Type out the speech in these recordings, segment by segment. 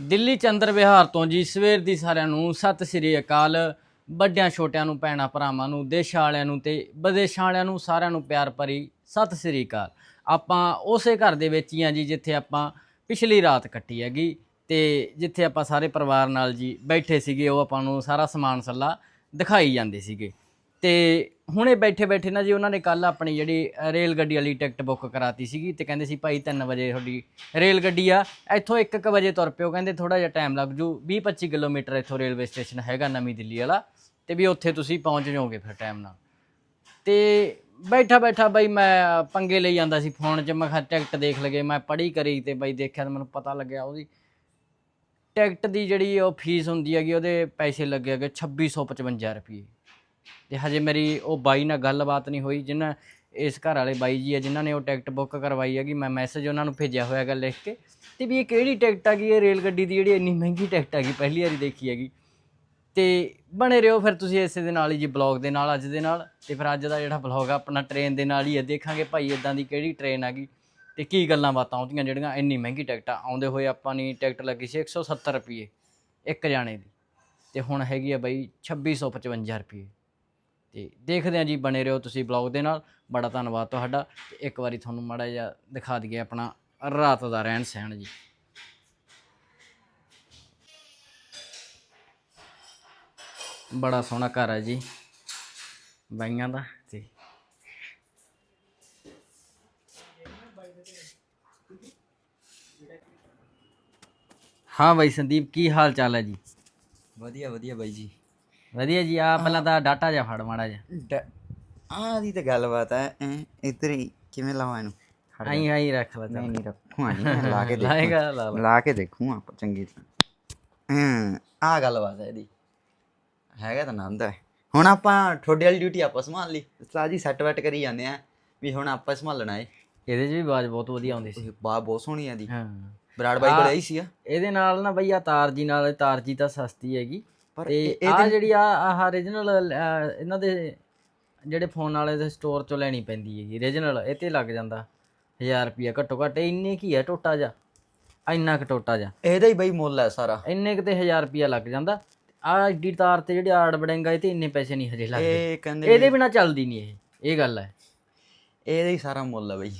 ਦਿੱਲੀ ਚੰਦਰ ਵਿਹਾਰ ਤੋਂ ਜੀ ਸਵੇਰ ਦੀ ਸਾਰਿਆਂ ਨੂੰ ਸਤਿ ਸ੍ਰੀ ਅਕਾਲ। ਵੱਡਿਆਂ ਛੋਟਿਆਂ ਨੂੰ, ਭੈਣਾਂ ਭਰਾਵਾਂ ਨੂੰ, ਦੇਸ਼ਾਂ ਵਾਲਿਆਂ ਨੂੰ ਤੇ ਵਿਦੇਸ਼ਾਂ ਵਾਲਿਆਂ ਨੂੰ ਸਾਰਿਆਂ ਨੂੰ ਪਿਆਰ ਭਰੀ ਸਤਿ ਸ੍ਰੀ ਅਕਾਲ। ਆਪਾਂ ਉਸੇ ਘਰ ਦੇ ਵਿੱਚ ਹੀ ਆ ਜੀ ਜਿੱਥੇ ਆਪਾਂ ਪਿਛਲੀ ਰਾਤ ਕੱਟੀ ਹੈਗੀ ਤੇ ਜਿੱਥੇ ਆਪਾਂ ਸਾਰੇ ਪਰਿਵਾਰ ਨਾਲ ਜੀ ਬੈਠੇ ਸੀਗੇ, ਉਹ ਆਪਾਂ ਨੂੰ ਸਾਰਾ ਸਮਾਨ ਸੱਲਾ ਦਿਖਾਈ ਜਾਂਦੇ ਸੀਗੇ। ਤੇ ਹੁਣੇ ਬੈਠੇ ਬੈਠੇ ਨਾ ਜੀ ਉਹਨਾਂ ਨੇ ਕੱਲ ਆਪਣੀ ਜਿਹੜੀ ਰੇਲ ਗੱਡੀ ਵਾਲੀ ਟਿਕਟ ਬੁੱਕ ਕਰਾਤੀ ਸੀਗੀ ਤੇ ਕਹਿੰਦੇ ਸੀ ਭਾਈ 3 ਵਜੇ ਤੁਹਾਡੀ ਰੇਲ ਗੱਡੀ ਆ, ਇੱਥੋਂ 1:00 ਵਜੇ ਤੁਰ ਪਿਓ, ਕਹਿੰਦੇ ਥੋੜਾ ਜਿਹਾ ਟਾਈਮ ਲੱਗ ਜੂ 20-25 ਕਿਲੋਮੀਟਰ ਇੱਥੋਂ ਰੇਲਵੇ ਸਟੇਸ਼ਨ ਹੈਗਾ ਨਵੀਂ ਦਿੱਲੀ ਵਾਲਾ ਤੇ ਵੀ ਉੱਥੇ ਤੁਸੀਂ ਪਹੁੰਚ ਜਾਓਗੇ ਫਿਰ ਟਾਈਮ ਨਾਲ। ਤੇ ਬੈਠਾ ਬੈਠਾ ਬਈ ਮੈਂ ਪੰਗੇ ਲਈ ਜਾਂਦਾ ਸੀ ਫੋਨ 'ਚ, ਮੈਂ ਕਿਹਾ ਟਿਕਟ ਦੇਖ ਲਗੇ, ਮੈਂ ਪੜ੍ਹੀ ਕਰੀ ਤੇ ਬਈ ਦੇਖਿਆ ਤਾਂ ਮੈਨੂੰ ਪਤਾ ਲੱਗਿਆ ਉਹਦੀ। ਟਿਕਟ ਦੀ ਜਿਹੜੀ ਉਹ ਫੀਸ ਹੁੰਦੀ ਹੈਗੀ, ਉਹਦੇ ਪੈਸੇ ਲੱਗੇ ਹੈਗੇ 2655 ਰੁਪਏ ਤੇ ਹਜੇ ਮੇਰੀ ਉਹ ਬਾਈ ਨਾਲ ਗੱਲਬਾਤ ਨਹੀਂ ਹੋਈ ਜਿਨ੍ਹਾਂ ਇਸ ਘਰ ਵਾਲੇ ਬਾਈ ਜੀ ਆ, ਜਿਨ੍ਹਾਂ ਨੇ ਉਹ ਟਿਕਟ ਬੁੱਕ ਕਰਵਾਈ ਹੈਗੀ, ਮੈਂ ਮੈਸੇਜ ਉਹਨਾਂ ਨੂੰ ਭੇਜਿਆ ਹੋਇਆ ਹੈਗਾ ਲਿਖ ਕੇ, ਤੇ ਵੀ ਇਹ ਕਿਹੜੀ ਟਿਕਟ ਹੈਗੀ, ਇਹ ਰੇਲ ਗੱਡੀ ਦੀ ਜਿਹੜੀ ਇੰਨੀ ਮਹਿੰਗੀ ਟਿਕਟ ਹੈਗੀ, ਪਹਿਲੀ ਵਾਰੀ ਦੇਖੀ ਹੈਗੀ। ਤੇ ਬਣੇ ਰਹੋ ਫਿਰ ਤੁਸੀਂ ਇਸੇ ਦੇ ਨਾਲ ਹੀ ਜੀ ਬਲੌਗ ਦੇ ਨਾਲ, ਅੱਜ ਦੇ ਨਾਲ, ਤੇ ਫਿਰ ਅੱਜ ਦਾ ਜਿਹੜਾ ਬਲੌਗ ਆ, ਆਪਣਾ ਟ੍ਰੇਨ ਦੇ ਨਾਲ ਹੀ ਹੈ ਦੇਖਾਂਗੇ ਭਾਈ ਇਦਾਂ ਦੀ ਕਿਹੜੀ ਟ੍ਰੇਨ ਹੈਗੀ, ਤੇ ਕੀ ਗੱਲਾਂ ਬਾਤਾਂ ਆਉਂਦੀਆਂ ਜਿਹੜੀਆਂ ਇੰਨੀ ਮਹਿੰਗੀ ਟਿਕਟਾਂ ਆਉਂਦੇ ਹੋਏ ਆਪਾਂ ਨੇ ਟਿਕਟ ਲੱਗੀ ਸੀ 170 ਰੁਪਏ ਇੱਕ ਜਾਣੇ ਦੀ, ਤੇ ਹੁਣ ਹੈਗੀ ਆ ਬਾਈ 2655 ਰੁਪਏ ਤੇ ਦੇਖਦੇ ਆ ਜੀ, ਬਣੇ ਰਹੋ ਤੁਸੀਂ ਬਲੌਗ ਦੇ ਨਾਲ। ਬੜਾ ਧੰਨਵਾਦ ਤੁਹਾਡਾ। ਤੇ ਇੱਕ ਵਾਰੀ ਤੁਹਾਨੂੰ ਮਾੜਾ ਜਿਹਾ ਦਿਖਾ ਦਈਏ ਆਪਣਾ ਰਾਤ ਦਾ ਰਹਿਣ ਸਹਿਣ ਜੀ। ਬੜਾ ਸੋਹਣਾ ਘਰ ਹੈ ਜੀ, ਬਾਈਆਂ ਦਾ ਤੇ। ਹਾਂ ਬਾਈ ਸੰਦੀਪ, ਕੀ ਹਾਲ ਚਾਲ ਹੈ ਜੀ? ਵਧੀਆ ਵਧੀਆ ਬਾਈ ਜੀ। ਵਧੀਆ ਜੀ ਆ ਪਹਿਲਾਂ ਤਾਂ ਡਾਟਾ ਜਿਹਾ ਫੜ ਮਾੜਾ ਜਿਹਾ। ਆਹ ਦੀ ਤਾਂ ਗੱਲਬਾਤ ਹੈ ਐਂ ਇੱਧਰ ਹੀ ਕਿਵੇਂ ਲਾਵਾਂ ਇਹਨੂੰ? ਖੜ ਜਾ। ਆਈ ਆਈ ਰੱਖ ਲੈ ਨਹੀਂ ਨਹੀਂ ਰੱਖੂਆਂ ਨਹੀਂ ਮੈਂ ਲਾ ਕੇ ਲਾਏਗਾ ਦੇਖੂੰ। ਲਾ ਲਾ। ਲਾ ਕੇ ਦੇਖੂੰ ਆਪਾਂ ਚੰਗੀ ਤਰ੍ਹਾਂ। ਹੂੰ ਆਹ ਗੱਲਬਾਤ ਹੈ ਇਹਦੀ। ਹੈਗਾ ਤਾਂ ਆਨੰਦ ਹੈ। ਹੁਣ ਆਪਾਂ ਤੁਹਾਡੇ ਵਾਲੀ ਡਿਊਟੀ ਆਪਾਂ ਸੰਭਾਲ ਲਈ। ਉਸਤਾਦ ਜੀ ਸੈੱਟ ਵੈਟ ਕਰੀ ਜਾਂਦੇ ਆ ਵੀ ਹੁਣ ਆਪਾਂ ਸੰਭਾਲਣਾ ਏ। ਇਹਦੇ 'ਚ ਵੀ ਆਵਾਜ਼ ਬਹੁਤ ਵਧੀਆ ਆਉਂਦੀ ਸੀ। ਬਾ ਬਹੁਤ ਸੋਹਣੀ ਆ ਦੀ ਹਾਂ। ਬਰਾੜ ਬਾਈ ਕੋਲ ਆਈ ਸੀ ਆ। ਇਹਦੇ ਨਾਲ ਨਾ ਬਈ ਆ ਤਾਰ ਜੀ ਨਾਲ ਇਹ ਤਾਰ ਜੀ ਤਾਂ ਸਸਤੀ ਹੈਗੀ। ਪਰ ਤੇ ਇਹ- ਆ ਜਿਹੜੀ ਆ ਆਹ origignal ਇਹਨਾਂ ਦੇ ਜਿਹੜੇ ਫੋਨ ਵਾਲੇ ਦੇ ਸਟੋਰ ਚੋਂ ਲੈਣੀ ਪੈਂਦੀ ਹੈਗੀ। Origignal ਇਹ ਤੇ ਲੱਗ ਜਾਂਦਾ। 1000 ਰੁਪਿਆ ਘੱਟੋ ਘੱਟ ਇੰਨੇ ਕੀ ਹੈ ਟੋਟਾ ਜਾ ਇੰਨਾ ਕੁ ਟੋਟਾ ਜਾ ਇਹਦਾ ਹੀ ਬਾਈ ਮੁੱਲ ਹੈ ਸਾਰਾ। ਇੰਨੇ ਕੁ ਤੇ 1000 ਰੁਪਿਆ ਲੱਗ ਜਾਂਦਾ। ਆ ਐਡੀ ਤਾਰ ਤੇ ਜਿਹੜੇ ਆੜ ਬੜੇਂਗਾ ਇਹ ਤੇ ਇੰਨੇ ਪੈਸੇ ਨਹੀਂ ਹਜੇ ਲੱਗਦੇ। ਇਹ ਕਹਿੰਦੇ ਇਹਦੇ ਬਿਨਾ ਚੱਲਦੀ ਨਹੀਂ ਇਹ। ਇਹ ਗੱਲ ਹੈ। ਇਹਦਾ ਹੀ ਸਾਰਾ ਮੁੱਲ ਹੈ ਬਾਈ।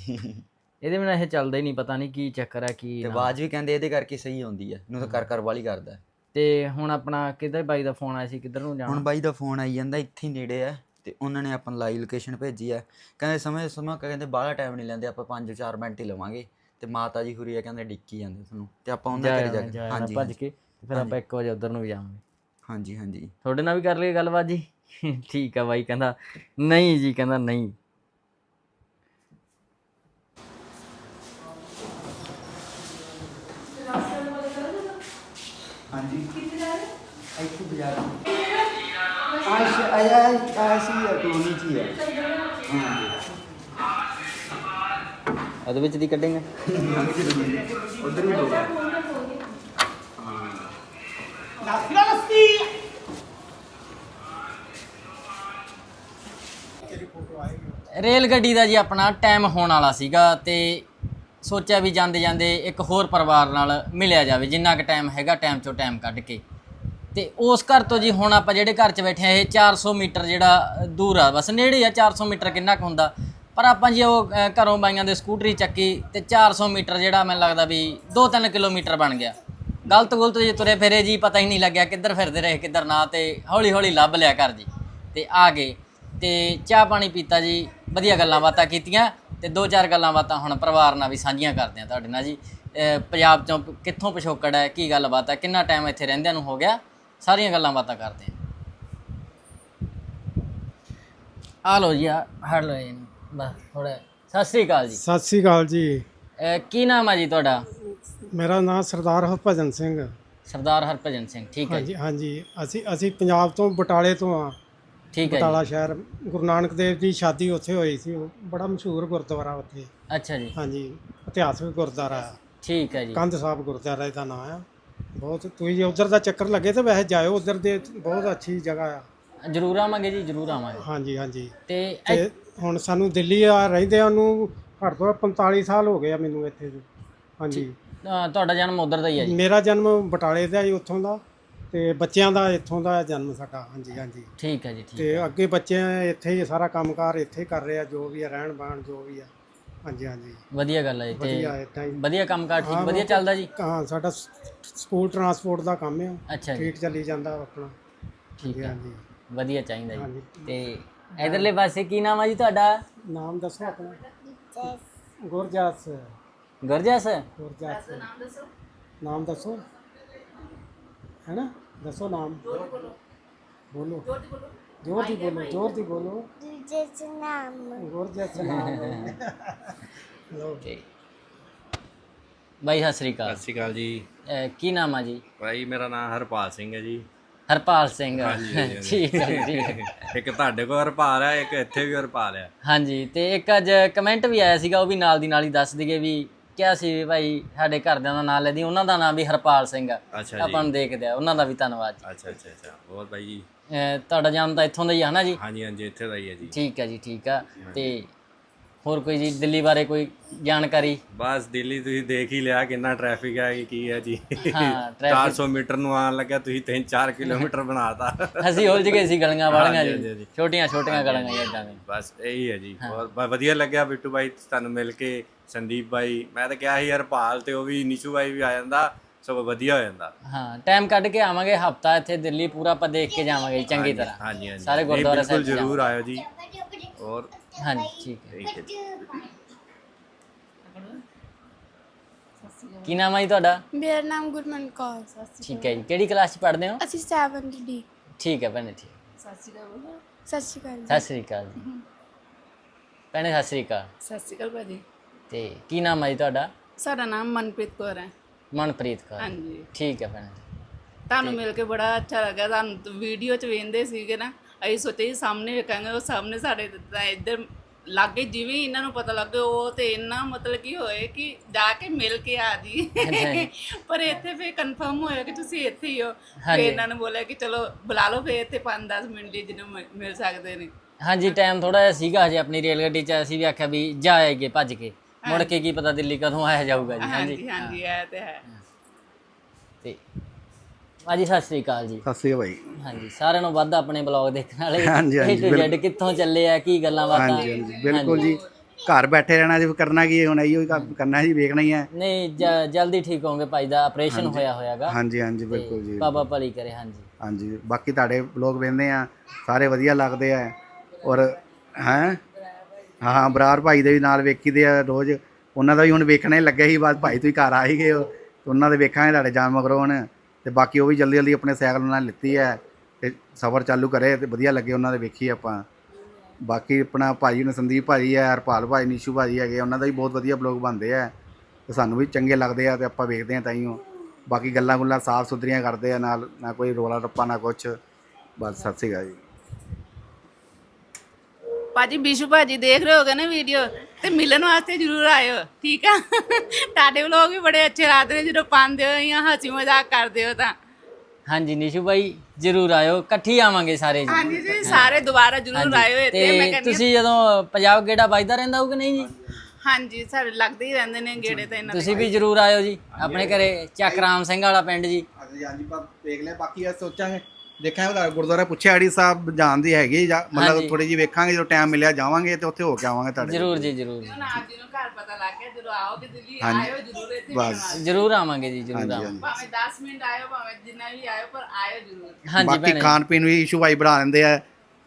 ਇਹਦੇ ਬਿਨਾ ਇਹ ਚੱਲਦਾ ਹੀ ਨਹੀਂ ਪਤਾ ਨਹੀਂ ਕੀ ਚੱਕਰ ਹੈ ਕੀ ਤੇ। ਆਵਾਜ਼ ਵੀ ਕਹਿੰਦੇ ਇਹਦੇ ਕਰਕੇ ਸਹੀ ਆਉਂਦੀ ਹੈ। ਨੂੰ ਤਾਂ ਕਰ ਕਰ ਵਾਲੀ ਕਰਦਾ। ਤੇ ਹੁਣ ਆਪਣਾ ਕਿਹਦੇ ਬਾਈ ਦਾ ਫੋਨ ਆਇਆ ਸੀ? ਕਿੱਧਰ ਨੂੰ ਹੁਣ ਜਾਣਾ ਬਾਈ ਦਾ ਫੋਨ ਆਈ ਜਾਂਦਾ ਇੱਥੇ ਹੀ ਨੇੜੇ ਆ ਤੇ ਉਹਨਾਂ ਨੇ ਆਪਾਂ ਨੂੰ ਲਾਈਵ ਲੋਕੇਸ਼ਨ ਭੇਜੀ ਆ ਕਹਿੰਦੇ ਸਮੇਂ ਸਮਾਂ ਕਹਿੰਦੇ ਬਾਹਲਾ ਟਾਈਮ ਨਹੀਂ ਲੈਂਦੇ ਆਪਾਂ 5-4 ਮਿੰਟ ਹੀ ਲਵਾਂਗੇ। ਤੇ ਮਾਤਾ ਜੀ ਹੁਰੀ ਆ ਕਹਿੰਦੇ ਡਿੱਕੀ ਜਾਂਦੇ ਤੁਹਾਨੂੰ। ਤੇ ਆਪਾਂ ਉਹਨਾਂ ਘਰੇ ਜਾ ਕੇ ਹਾਂਜੀ ਭੱਜ ਕੇ ਫਿਰ ਆਪਾਂ 1 ਵਜੇ ਉਧਰ ਨੂੰ ਵੀ ਜਾਵਾਂਗੇ। ਹਾਂਜੀ ਹਾਂਜੀ। ਤੁਹਾਡੇ ਨਾਲ ਵੀ ਕਰ ਲਈਏ ਗੱਲਬਾਤ ਜੀ? ਠੀਕ ਆ ਬਾਈ ਕਹਿੰਦਾ ਨਹੀਂ ਜੀ ਕਹਿੰਦਾ ਨਹੀਂ। ਹਾਂਜੀ। ਕਿੱਥੇ ਜਾ ਰਹੇ? ਇੱਥੇ ਬਾਜ਼ਾਰ। ਆਸ਼ ਆਇਆ ਆਸੀ ਕਲੋਨੀ ਚ ਹੀ ਹੈ ਉਹਦੇ ਵਿੱਚ ਦੀ ਕੱਢੇਂਗੇ। ਉਧਰ ਵੀ ਲੋਕ ਰੇਲ ਗੱਡੀ ਦਾ ਜੀ ਆਪਣਾ ਟਾਈਮ ਹੋਣ ਵਾਲਾ ਸੀਗਾ ਤੇ ਸੋਚਿਆ ਵੀ ਜਾਂਦੇ ਜਾਂਦੇ ਇੱਕ ਹੋਰ ਪਰਿਵਾਰ ਨਾਲ ਮਿਲਿਆ ਜਾਵੇ, ਜਿੰਨਾ ਕੁ ਟਾਈਮ ਹੈਗਾ ਟਾਈਮ ਚੋਂ ਟਾਈਮ ਕੱਢ ਕੇ। ਤੇ ਉਸ ਘਰ ਤੋਂ ਜੀ ਹੁਣ ਆਪਾਂ ਜਿਹੜੇ ਘਰ 'ਚ ਬੈਠੇ ਆ ਇਹ 400 ਮੀਟਰ ਜਿਹੜਾ ਦੂਰ ਆ। ਬਸ ਨੇੜੇ ਆ 400 ਮੀਟਰ ਕਿੰਨਾ ਕੁ ਹੁੰਦਾ। ਪਰ ਆਪਾਂ ਜੀ ਉਹ ਘਰੋਂ ਬਾਈਆਂ ਦੇ ਸਕੂਟਰੀ ਚੱਕੀ ਤੇ 400 ਮੀਟਰ ਜਿਹੜਾ ਮੈਨੂੰ ਲੱਗਦਾ ਵੀ 2-3 ਕਿਲੋਮੀਟਰ ਬਣ ਗਿਆ। ਗਲਤ ਗੁਲਤ ਜੇ ਤੁਰੇ ਫਿਰੇ ਜੀ, ਪਤਾ ਹੀ ਨਹੀਂ ਲੱਗਿਆ ਕਿੱਧਰ ਫਿਰਦੇ ਰਹੇ, ਕਿੱਧਰ ਨਾ ਤੇ ਹੌਲੀ ਹੌਲੀ ਲੱਭ ਲਿਆ ਘਰ ਜੀ। ਤੇ ਆ ਗਏ ਤੇ ਚਾਹ ਪਾਣੀ ਪੀਤਾ ਜੀ, ਵਧੀਆ ਗੱਲਾਂ ਬਾਤਾਂ ਕੀਤੀਆਂ। ਤੇ ਦੋ ਚਾਰ ਗੱਲਾਂ ਬਾਤਾਂ ਹੁਣ ਪਰਿਵਾਰ ਨਾਲ ਵੀ ਸਾਂਝੀਆਂ ਕਰਦੇ ਆ ਤੁਹਾਡੇ ਨਾਲ ਜੀ। ਪੰਜਾਬ ਚੋਂ ਕਿੱਥੋਂ ਪਿਛੋਕੜ ਹੈ ਕੀ ਗੱਲਬਾਤ ਹੈ ਕਿੰਨਾ ਟਾਈਮ ਇੱਥੇ ਰਹਿੰਦਿਆਂ ਨੂੰ ਹੋ ਗਿਆ ਸਾਰੀਆਂ ਗੱਲਾਂ ਬਾਤਾਂ ਕਰਦੇ ਆ ਆ ਲੋ ਜੀ ਆ ਹੜ ਲੋ ਇਹਨੂੰ ਬਸ ਥੋੜਾ ਸਤਿ ਸ੍ਰੀ ਅਕਾਲ ਜੀ। ਸਤਿ ਸ੍ਰੀ ਅਕਾਲ ਜੀ। ਕੀ ਨਾਮ ਹੈ ਜੀ ਤੁਹਾਡਾ? ਮੇਰਾ ਨਾਮ ਸਰਦਾਰ ਹਰਭਜਨ ਸਿੰਘ। ਸਰਦਾਰ ਹਰਭਜਨ ਸਿੰਘ ਠੀਕ ਹੈ ਜੀ। ਹਾਂਜੀ ਅਸੀਂ ਅਸੀਂ ਪੰਜਾਬ ਤੋਂ ਬਟਾਲੇ ਤੋਂ ਆ ਠੀਕ ਹੈ ਜੀ। ਬਟਾਲਾ ਸ਼ਹਿਰ ਗੁਰੂ ਨਾਨਕ ਦੇਵ ਦੀ ਸ਼ਾਦੀ ਉੱਥੇ ਹੋਈ ਸੀ ਉਹ ਬੜਾ ਮਸ਼ਹੂਰ ਗੁਰਦੁਆਰਾ ਉੱਥੇ। ਅੱਛਾ ਜੀ। ਹਾਂਜੀ ਇਤਿਹਾਸਕ ਗੁਰਦੁਆਰਾ ਆ ਠੀਕ ਹੈ ਜੀ। ਕੰਧ ਸਾਹਿਬ ਗੁਰਦੁਆਰਾ ਇਹਦਾ ਨਾਮ ਆ ਬਹੁਤ ਤੁਸੀਂ ਉਧਰ ਦਾ ਚੱਕਰ ਲੱਗੇ ਤਾਂ ਵੈਸੇ ਜਾਇਓ ਉਧਰ ਦੇ ਬਹੁਤ ਅੱਛੀ ਜਗ੍ਹਾ ਆ। ਜਰੂਰ ਆਵਾਂਗੇ ਜੀ ਜਰੂਰ ਆਵਾਂਗੇ। ਹਾਂਜੀ ਹਾਂਜੀ। ਤੇ ਤੇ ਹੁਣ ਸਾਨੂੰ ਦਿੱਲੀ ਆ ਰਹਿੰਦੇ ਨੂੰ ਘੱਟ ਤੋਂ ਘੱਟ 45 ਸਾਲ ਹੋ ਗਏ ਆ ਮੈਨੂੰ ਇੱਥੇ। ਦੇ। ਹਾਂਜੀ ਅ, ਤੁਹਾਡਾ ਜਨਮ ਉਧਰ ਦਾ ਹੀ ਹੈ ਜੀ। ਮੇਰਾ ਜਨਮ ਬਟਾਲੇ ਦਾ ਜੀ ਉੱਥੋਂ ਦਾ। ਤੇ ਬੱਚਿਆਂ ਦਾ ਇੱਥੋਂ ਦਾ ਜਨਮ ਸਾਡਾ ਹਾਂਜੀ ਹਾਂਜੀ। ਠੀਕ ਹੈ ਜੀ ਠੀਕ ਤੇ ਅੱਗੇ ਬੱਚੇ ਇੱਥੇ ਹੀ ਸਾਰਾ ਕੰਮਕਾਰ ਇੱਥੇ ਹੀ ਕਰ ਰਹੇ ਆ ਜੋ ਵੀ ਆ ਰਹਿਣ ਬਾਣ ਜੋ ਵੀ ਆ। ਹਾਂਜੀ ਹਾਂਜੀ। ਵਧੀਆ ਗੱਲ ਹੈ ਜੀ ਤੇ ਵਧੀਆ ਇੱਦਾਂ ਹੀ। ਵਧੀਆ ਕੰਮਕਾਰ ਠੀਕ ਵਧੀਆ ਚੱਲਦਾ ਜੀ? ਹਾਂ ਸਾਡਾ ਸ- ਸਕੂਲ ਟਰਾਂਸਪੋਰਟ ਦਾ ਕੰਮ ਆ। ਅੱਛਾ ਜੀ। ਠੀਕ ਚੱਲੀ ਜਾਂਦਾ ਆਪਣਾ। ਠੀਕ ਹੈ। ਹਾਂਜੀ। ਵਧੀਆ ਚਾਹੀਦਾ ਜੀ। ਹਾਂਜੀ। ਤੇ ਇਧਰਲੇ ਪਾਸੇ ਕੀ ਨਾਮ ਆ ਜੀ ਤੁਹਾਡਾ? ਨਾਮ ਦੱਸੋ ਆਪਣਾ? ਗੁਰਜਾਸ। ਗੁਰਜਸ। ਗੁਰਜਾਸ? ਨਾਮ ਦੱਸੋ। ਨਾਮ ਦੱਸੋ। ਹੈ ਨਾ ਦੱਸੋ ਨਾਮ? ਬੋਲੋ। ਜ਼ੋਰ ਦੀ ਬੋਲੋ। ਜ਼ੋਰ ਦੀ ਬੋਲੋ ਗੁਰਜਾਸ ਨਾਮ। ਲਓ। ਤੇ ਬਾਈ ਸਤਿ ਸ੍ਰੀ ਅਕਾਲ। ਸਤਿ ਸ਼੍ਰੀ ਅਕਾਲ ਜੀ। ਅਹ ਕੀ ਨਾਮ ਆ ਜੀ? ਭਾਈ ਮੇਰਾ ਨਾਮ ਹਰਪਾਲ ਸਿੰਘ ਹੈ ਜੀ। ਹਰਪਾਲ ਸਿੰਘ। ਠੀਕ ਹੈ ਜੀ, ਇੱਕ ਤੁਹਾਡੇ ਕੋਲ ਹਰਪਾਲ ਹੈ ਇੱਕ ਇੱਥੇ ਵੀ ਹਰਪਾਲ ਹੈ। ਹਾਂਜੀ ਤੇ ਇੱਕ ਅੱਜ ਕਮੈਂਟ ਵੀ ਆਇਆ ਸੀਗਾ ਉਹ ਵੀ ਨਾਲ ਦੀ ਨਾਲ ਹੀ ਦੱਸ ਦਈਏ ਵੀ ਕਿਹਾ ਸੀ ਵੀ ਭਾਈ ਸਾਡੇ ਘਰਦਿਆਂ ਦਾ ਨਾਮ ਲੈਦੀ ਉਹਨਾਂ ਦਾ ਨਾਮ ਵੀ ਹਰਪਾਲ ਸਿੰਘ ਆ। ਅੱਛਾ ਜੀ। ਆਪਾਂ ਨੂੰ ਦੇਖਦੇ ਆ ਉਹਨਾਂ ਦਾ ਵੀ ਧੰਨਵਾਦ ਜੀ। ਅੱਛਾ ਅੱਛਾ ਅੱਛਾ। ਬਹੁਤ ਜੀ ਅਹ ਤੁਹਾਡਾ ਜਨਮ ਤਾਂ ਇੱਥੋਂ ਦਾ ਹੀ ਆ ਨਾ ਜੀ? ਹਾਂਜੀ ਹਾਂਜੀ ਇੱਥੇ ਦਾ ਹੀ ਹੈ ਜੀ। ਠੀਕ ਹੈ ਜੀ ਠੀਕ ਆ। ਤੇ ਹੋਰ ਕੋਈ ਜੀ ਦਿੱਲੀ ਬਾਰੇ ਕੋਈ ਜਾਣਕਾਰੀ? ਬਸ ਦਿੱਲੀ ਤੁਸੀਂ ਦੇਖ ਹੀ ਲਿਆ ਕਿੰਨਾ ਟ੍ਰੈਫਿਕ ਹੈ ਕਿ ਕੀ ਹੈ ਜੀ। ਹਾਂ ਟ੍ਰੈਫਿਕ 400 ਮੀਟਰ ਨੂੰ ਆਉਣ ਲੱਗਾ ਤੁਸੀਂ 3-4 ਕਿਲੋਮੀਟਰ ਬਣਾਤਾ ਅਸੀਂ ਉਲਝ ਗਏ ਸੀ ਗਲੀਆਂ ਵਾਲੀਆਂ ਹਾਂਜੀ, ਹਾਂਜੀ, ਜੀ। ਹਾਂਜੀ। ਛੋਟੀਆਂ ਛੋਟੀਆਂ ਗਲੀਆਂ ਦੇ ਬਸ ਇਹੀ ਹੈ ਜੀ। ਬਹੁਤ ਬ- ਵਧੀਆ ਲੱਗਿਆ ਬਿੱਟੂ ਭਾਈ ਤੁਹਾਨੂੰ ਮਿਲ ਕੇ ਸੰਦੀਪ ਭਾਈ ਮੈਂ ਤਾਂ ਕਿਹਾ ਸੀ ਹਰਪਾਲ ਤੇ ਉਹ ਵੀ ਨਿਸ਼ੂ ਭਾਈ ਵੀ ਆ ਜਾਂਦਾ ਸਗੋਂ ਵਧੀਆ ਹੋ ਜਾਂਦਾ। ਹਾਂ ਟਾਈਮ ਕੱਢ ਕੇ ਆਵਾਂਗੇ ਹਫਤਾ ਇੱਥੇ ਦਿੱਲੀ ਪੂਰਾ ਆਪਾਂ ਦੇਖ ਕੇ ਜਾਵਾਂਗੇ ਜੀ ਚੰਗੀ ਤਰ੍ਹਾਂ। ਹਾਂਜੀ ਹਾਂਜੀ। ਸਾਰੇ ਨਹੀਂ, ਗੁਰਦੁਆਰਾ ਬਿਲਕੁਲ ਸਾਹਿਬ ਜ਼ਰੂਰ ਆਇਓ ਜੀ। ਔਰ ਹਾਂਜੀ ਠੀਕ ਹੈ ਠੀਕ ਹੈ ਜੀ ਕੀ ਨਾਮ ਹੈ ਜੀ ਤੁਹਾਡਾ ਮੇਰਾ ਨਾਮ ਗੁਰਮਨ ਕੌਰ ਠੀਕ ਹੈ ਜੀ ਕਿਹੜੀ ਕਲਾਸ 'ਚ ਪੜ੍ਹਦੇ ਹੋ ਅਸੀਂ 7th ਡੀ ਠੀਕ ਹੈ ਭੈਣੇ ਠੀਕ ਸਤਿ ਸ਼੍ਰੀ ਅਕਾਲ ਜੀ ਸਤਿ ਸ੍ਰੀ ਅਕਾਲ ਜੀ ਭੈਣੇ ਸਤਿ ਸ੍ਰੀ ਅਕਾਲ ਸਤਿ ਸ਼੍ਰੀ ਅਕਾਲ ਭਾਜੀ ਤੇ ਕੀ ਨਾਮ ਹੈ ਜੀ ਤੁਹਾਡਾ? ਸਾਡਾ ਨਾਮ ਮਨਪ੍ਰੀਤ ਕੌਰ ਹੈ। ਮਨਪ੍ਰੀਤ ਕੌਰ। ਹਾਂਜੀ। ਠੀਕ ਹੈ ਭੈਣੇ। ਤੁਹਾਨੂੰ ਮਿਲ ਕੇ ਬੜਾ ਅੱਛਾ ਲੱਗਾ ਤੁਹਾਨੂੰ ਵੀਡੀਓ 'ਚ ਵੇਖਦੇ ਸੀਗੇ ਨਾ। ਅਸੀਂ ਸੋਚਿਆ ਸੀ ਸਾਹਮਣੇ ਵੇਖਾਂਗੇ ਉਹ ਸਾਹਮਣੇ ਸਾਡੇ ਤਾਂ ਇੱਧਰ ਲਾਗੇ ਜਿਵੇਂ ਹੀ ਇਹਨਾਂ ਨੂੰ ਪਤਾ ਲੱਗੇ ਉਹ ਤੇ ਇੰਨਾ ਮਤਲਬ ਕੀ ਹੋਏ ਕਿ ਜਾ ਕੇ ਮਿਲ ਕੇ ਆ ਜੀ ਪਰ ਇੱਥੇ ਫੇ ਕਨਫਰਮ ਹੋਇਆ ਕਿ ਤੁਸੀਂ ਇੱਥੇ ਹੀ ਹੋ। ਫੇ ਇਹਨਾਂ ਨੇ ਬੋਲਿਆ ਕਿ ਚਲੋ ਬੁਲਾ ਲਓ ਫੇ ਇੱਥੇ 5-10 ਮਿੰਟ ਲਈ ਜਿਹਨੂੰ ਮਿ- ਮਿਲ ਸਕਦੇ ਨੇ। ਹਾਂਜੀ ਟਾਈਮ ਥੋੜਾ ਜਿਹਾ ਸੀਗਾ ਹਜੇ ਆਪਣੀ ਰੇਲ ਗੱਡੀ 'ਚ ਅਸੀਂ ਵੀ ਆਖਿਆ ਵੀ ਜਾ ਆਏਗੇ ਭੱਜ ਕੇ। ਮੁੜ ਕੇ ਕੀ ਪਤਾ ਦਿੱਲੀ ਕਦੋਂ ਆਇਆ ਜਾਊਗਾ ਜੀ ਹਾਂਜੀ। ਹਾਂਜੀ ਹਾਂਜੀ ਇਹ ਤੇ ਹੈ। ਤੇ ਭਾਜੀ ਸਤਿ ਸ੍ਰੀ ਅਕਾਲ ਜੀ। ਸਤਿ ਸ੍ਰੀ ਅਕਾਲ ਭਾਈ ਹਾਂਜੀ ਸਾਰਿਆਂ ਨੂੰ ਵੱਧ ਆਪਣੇ ਬਲੌਗ ਦੇਖਣ ਵਾਲੇ। ਹਾਂਜੀ, ਹਾਂਜੀ, Z ਕਿੱਥੋਂ ਚੱਲੇ ਆ ਕੀ ਗੱਲਾਂ ਬਾਤਾਂ? ਹਾਂਜੀ ਹਾਂਜੀ ਬਿਲਕੁਲ ਜੀ। ਘਰ ਬੈਠੇ ਰਹਿਣਾ ਜੀ ਕਰਨਾ ਕੀ ਹੁਣ ਇਹੋ ਹੀ ਕੰਮ ਕਰਨਾ ਜੀ ਵੇਖਣਾ ਹੀ ਹੈ। ਨਹੀਂ ਜਲਦੀ ਠੀਕ ਹੋਗੇ ਭਾਈ ਦਾ ਆਪਰੇਸ਼ਨ ਹੋਇਆ ਹੋਇਆਗਾ। ਹਾਂਜੀ ਹਾਂਜੀ ਬਿਲਕੁਲ ਜੀ ਬਾਬਾ ਭਲੀ ਕਰੇ ਹਾਂਜੀ। ਹਾਂਜੀ ਬਾਕੀ ਤੁਹਾਡੇ ਬਲੌਗ ਵੇਖਦੇ ਆ ਸਾਰੇ ਵਧੀਆ ਲੱਗਦੇ ਆ। ਔਰ ਹੈ? ਹਾਂ ਬਰਾਰ ਭਾਈ ਦੇ ਵੀ ਨਾਲ ਵੇਖੀਦੇ ਆ ਰੋਜ਼। ਉਹਨਾਂ ਦਾ ਵੀ ਹੁਣ ਵੇਖਣਾ ਹੀ ਲੱਗਿਆ ਸੀ ਬਾਅਦ ਭਾਈ ਤੁਸੀਂ ਘਰ ਆ ਹੀ ਗਏ ਉਹਨਾਂ ਦੇ ਵੇਖਾਂਗੇ ਤੁਹਾਡੇ ਜਾਣ ਮਗਰੋਂ ਹੁਣ। ਤੇ ਬਾਕੀ ਉਹ ਵੀ ਜਲਦੀ ਜਲਦੀ ਆਪਣੇ ਸਾਈਕਲ ਉਹਨਾਂ ਨੇ ਲਿੱਤੀ ਹੈ ਤੇ ਸਫ਼ਰ ਚਾਲੂ ਕਰੇ ਤੇ ਵਧੀਆ ਲੱਗੇ ਉਹਨਾਂ ਦੇ ਵੇਖੀ ਆਪਾਂ। ਬਾਕੀ ਆਪਣਾ ਭਾਜੀ ਨੇ ਸੰਦੀਪ ਭਾਜੀ ਹੈ, ਹਰਪਾਲ ਭਾਜੀ, ਨੀਸ਼ੂ ਭਾਜੀ ਹੈਗੇ, ਉਹਨਾਂ ਦਾ ਵੀ ਬਹੁਤ ਵਧੀਆ ਬਲੌਗ ਬਣਦੇ ਆ। ਤੇ ਸਾਨੂੰ ਵੀ ਚੰਗੇ ਲੱਗਦੇ ਆ ਤੇ ਆਪਾਂ ਵੇਖਦੇ ਆ ਤਾਈਓ ਬਾਕੀ ਗੱਲਾਂ ਗੁੱਲਾਂ ਸਾਫ਼ ਸੁਥਰੀਆਂ ਕਰਦੇ ਆ ਨਾਲ, ਨਾ ਕੋਈ ਰੋਲਾ ਰੱਪਾ ਨਾ ਕੁਛ। ਬਸ, ਸਤਿ ਸ਼੍ਰੀ ਅਕਾਲ ਜੀ। ਭਾਜੀ ਬਿਸ਼ੂ ਭਾਜੀ ਦੇਖ ਰਹੇ ਹੋਗੇ ਨਾ ਵੀਡੀਓ ਤੇ ਮਿਲਣ ਵਾਸਤੇ ਜ਼ਰੂਰ ਆਇਓ ਠੀਕ ਆ? ਤੁਹਾਡੇ ਵਲੋਗ ਵੀ ਬੜੇ ਅੱਛੇ ਲੱਗਦੇ ਨੇ ਜਦੋਂ ਪਾਉਂਦੇ ਹੋ ਜਾਂ ਹਸੀ ਮਜ਼ਾਕ ਕਰਦੇ ਹੋ ਤਾਂ। ਹਾਂਜੀ ਨਿਸ਼ੂ ਭਾਈ ਜਰੂਰ ਆਇਓ ਇਕੱਠੀ ਆਵਾਂਗੇ ਸਾਰੇ ਜੀ। ਹਾਂਜੀ ਜੀ ਸਾਰੇ ਦੁਬਾਰਾ ਜ਼ਰੂਰ ਆਇਓ ਇੱਥੇ ਮੈਂ ਕਹਿੰਦੀ ਤੁਸੀਂ ਜਦੋਂ ਪੰਜਾਬ ਗੇੜਾ ਵੱਜਦਾ ਰਹਿੰਦਾ ਹੋਊ ਕਿ ਨਹੀਂ ਜੀ? ਹਾਂਜੀ ਸਾਡੇ ਲੱਗਦੇ ਹੀ ਰਹਿੰਦੇ ਨੇ ਗੇੜੇ ਤਾਂ ਇਹਨਾਂ ਦੇ ਤੁਸੀਂ ਵੀ ਜਰੂਰ ਆਇਓ ਜੀ ਆਪਣੇ ਘਰੇ ਚੱਕਰਾਮ ਸਿੰਘ ਵਾਲਾ ਪਿੰਡ ਜੀ। ਹਾਂਜੀ ਹਾਂਜੀ ਪਰ ਵੇਖ ਲੈ ਬਾਕੀ ਇਹ ਸੋਚਾਂਗੇ। ਦੇਖਾਂਗੇ ਉਹਦਾ ਗੁਰਦੁਆਰਾ ਪੁੱਛਿਆ ਆੜੀ ਸਾਹਿਬ ਜਾਣਦੀ ਹੈਗੀ ਜਾਂ ਮਤਲਬ ਥੋੜੀ ਜੀ ਵੇਖਾਂਗੇ ਜਦੋਂ ਟਾਈਮ ਮਿਲਿਆ ਜਾਵਾਂਗੇ ਤੇ ਉੱਥੇ ਹੋ ਕੇ ਆਵਾਂਗੇ ਤੁਹਾਡੇ ਜਰੂਰ ਜੀ ਜਰੂਰ ਜੀ। ਹੁਣ ਆਪ ਜੀ ਨੂੰ ਘਰ ਪਤਾ ਲੱਗ ਗਿਆ ਜਦੋਂ ਆਓਗੇ ਦਿੱਲੀ ਆਇਓ ਜ਼ਰੂਰ ਇੱਥੇ ਬਸ। ਜਰੂਰ ਆਵਾਂਗੇ ਜੀ ਜਰੂਰ ਹਾਂਜੀ ਆਵਾਂਗੇ। ਹਾਂਜੀ ਭਾਵੇਂ 10 ਮਿੰਟ ਆਇਓ ਭਾਵੇਂ ਜਿੰਨਾ ਵੀ ਆਇਓ ਪਰ ਆਇਓ ਜ਼ਰੂਰ। ਹਾਂਜੀ ਬਾਕੀ ਭੈਣੇ। ਖਾਣ ਪੀਣ ਵੀ ਇਸ਼ੂ ਭਾਈ ਬਣਾ ਦਿੰਦੇ ਆ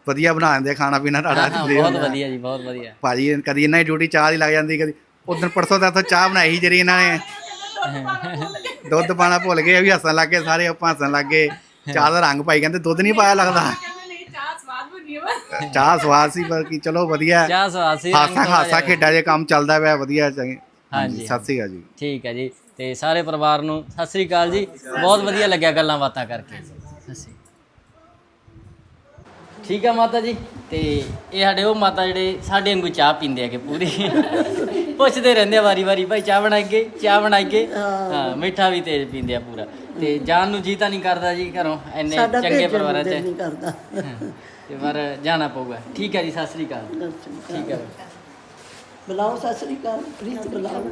ਵਧੀਆ ਬਣਾ ਦਿੰਦੇ ਆ ਖਾਣਾ ਪੀਣਾ ਤੁਹਾਡਾ ਹਾਂ, ਬਹੁਤ ਵਧੀਆ ਜੀ ਬਹੁਤ ਵਧੀਆ। ਭਾਜੀ ਕਦੀ ਇਹਨਾਂ ਦੀ ਡਿਊਟੀ ਚਾਹ ਦੀ ਲੱਗ ਜਾਂਦੀ ਕਦੀ ਉਦੋਂ ਪਰਸੋਂ ਤਾਂ ਇੱਥੋਂ ਚਾਹ ਬਣਾਈ ਸੀ ਜਿਹੜੀ ਇਹਨਾਂ ਨੇ। ਦੁੱਧ ਪਾਣਾ ਭੁੱਲ ਗਏ ਇਹ ਵੀ ਹੱਸਣ ਲੱਗ ਗਏ ਸਾਰੇ ਆਪਾਂ ਹੱਸਣ ਲੱਗ ਗਏ। ਚਾਹ ਦਾ ਰੰਗ ਪਾਈ ਕਹਿੰਦੇ ਦੁੱਧ ਨਹੀਂ ਪਾਇਆ ਲੱਗਦਾ। ਨਹੀਂ ਚਾਹ ਸਵਾਦ ਬਣੀ ਵਾ ਚਾਹ ਸਵਾਦ ਸੀ ਪਰ ਕੀ ਚਲੋ ਵਧੀਆ। ਚਾਹ ਸਵਾਦ ਸੀ ਹਾਸਾ ਹਾਸਾ ਖੇਡਾਂ ਜੇ ਕੰਮ ਚੱਲਦਾ ਪਿਆ ਵਧੀਆ ਚੰਗੇ। ਹਾਂਜੀ, ਸਤਿ ਸ੍ਰੀ ਅਕਾਲ ਜੀ। ਠੀਕ ਹੈ ਜੀ ਤੇ ਸਾਰੇ ਪਰਿਵਾਰ ਨੂੰ ਸਤਿ ਸ੍ਰੀ ਅਕਾਲ ਜੀ। ਬਹੁਤ ਵਧੀਆ ਲੱਗਿਆ ਗੱਲਾਂ ਬਾਤਾਂ ਕਰਕੇ। ਸਤਿ ਸ੍ਰੀ ਠੀਕ ਆ ਮਾਤਾ ਜੀ ਤੇ ਇਹ ਸਾਡੇ ਉਹ ਮਾਤਾ ਜਿਹੜੇ ਸਾਡੇ ਵਾਂਗੂ ਚਾਹ ਪੀਂਦੇ ਹੈਗੇ ਪੂਰੀ। ਪੁੱਛਦੇ ਰਹਿੰਦੇ ਵਾਰੀ-ਵਾਰੀ ਭਾਈ ਚਾਹ ਬਣਾਈਏ ਚਾਹ ਬਣਾਈਏ ਹਾਂ। ਮਿੱਠਾ ਵੀ ਤੇਜ਼ ਪੀਂਦੇ ਆ ਪੂਰਾ। ਤੇ ਜਾਣ ਨੂੰ ਜੀ ਤਾਂ ਨਹੀਂ ਕਰਦਾ ਜੀ ਘਰੋਂ ਐਨੇ ਸਾਡਾ ਚੰਗੇ ਭੇਜਣ ਨੂੰ ਪਰਿਵਾਰਾਂ 'ਚ। ਨਹੀਂ ਕਰਦਾ। ਤੇ ਪਰ ਜਾਣਾ ਪਊਗਾ। ਠੀਕ ਹੈ ਜੀ ਸਤਿ ਸ੍ਰੀ ਅਕਾਲ। ਠੀਕ ਹੈ। ਬੁਲਾਓ ਸਤਿ ਸ੍ਰੀ ਅਕਾਲ। ਪ੍ਰੀਤ ਬੁਲਾਓ।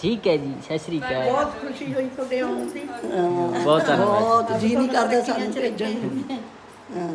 ਠੀਕ ਹੈ ਜੀ ਸਤਿ ਸ੍ਰੀ ਅਕਾਲ। ਬਹੁਤ ਖੁਸ਼ੀ ਹੋਈ ਤੁਹਾਡੇ ਆਉਣ ਦੀ। ਬਹੁਤ ਧੰਨਵਾਦ। ਬਹੁਤ ਜੀ ਨਹੀਂ ਕਰਦਾ ਸਾਨੂੰ ਭੇਜਣ ਨੂੰ। ਹਾਂ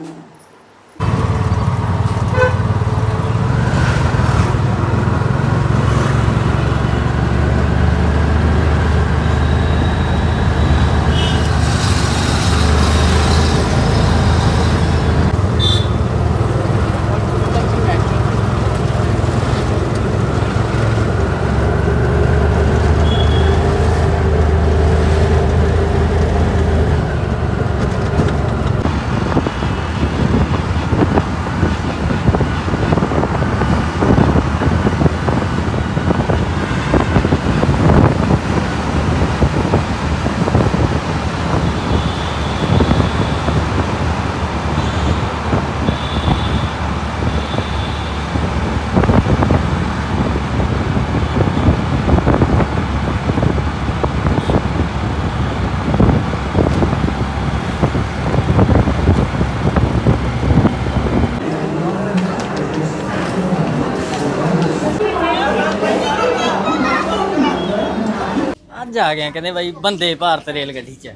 ਅੱਜ ਆ ਗਏ ਆ, ਕਹਿੰਦੇ ਬਾਈ ਬੰਦੇ ਭਾਰਤ ਰੇਲ ਗੱਡੀ 'ਚ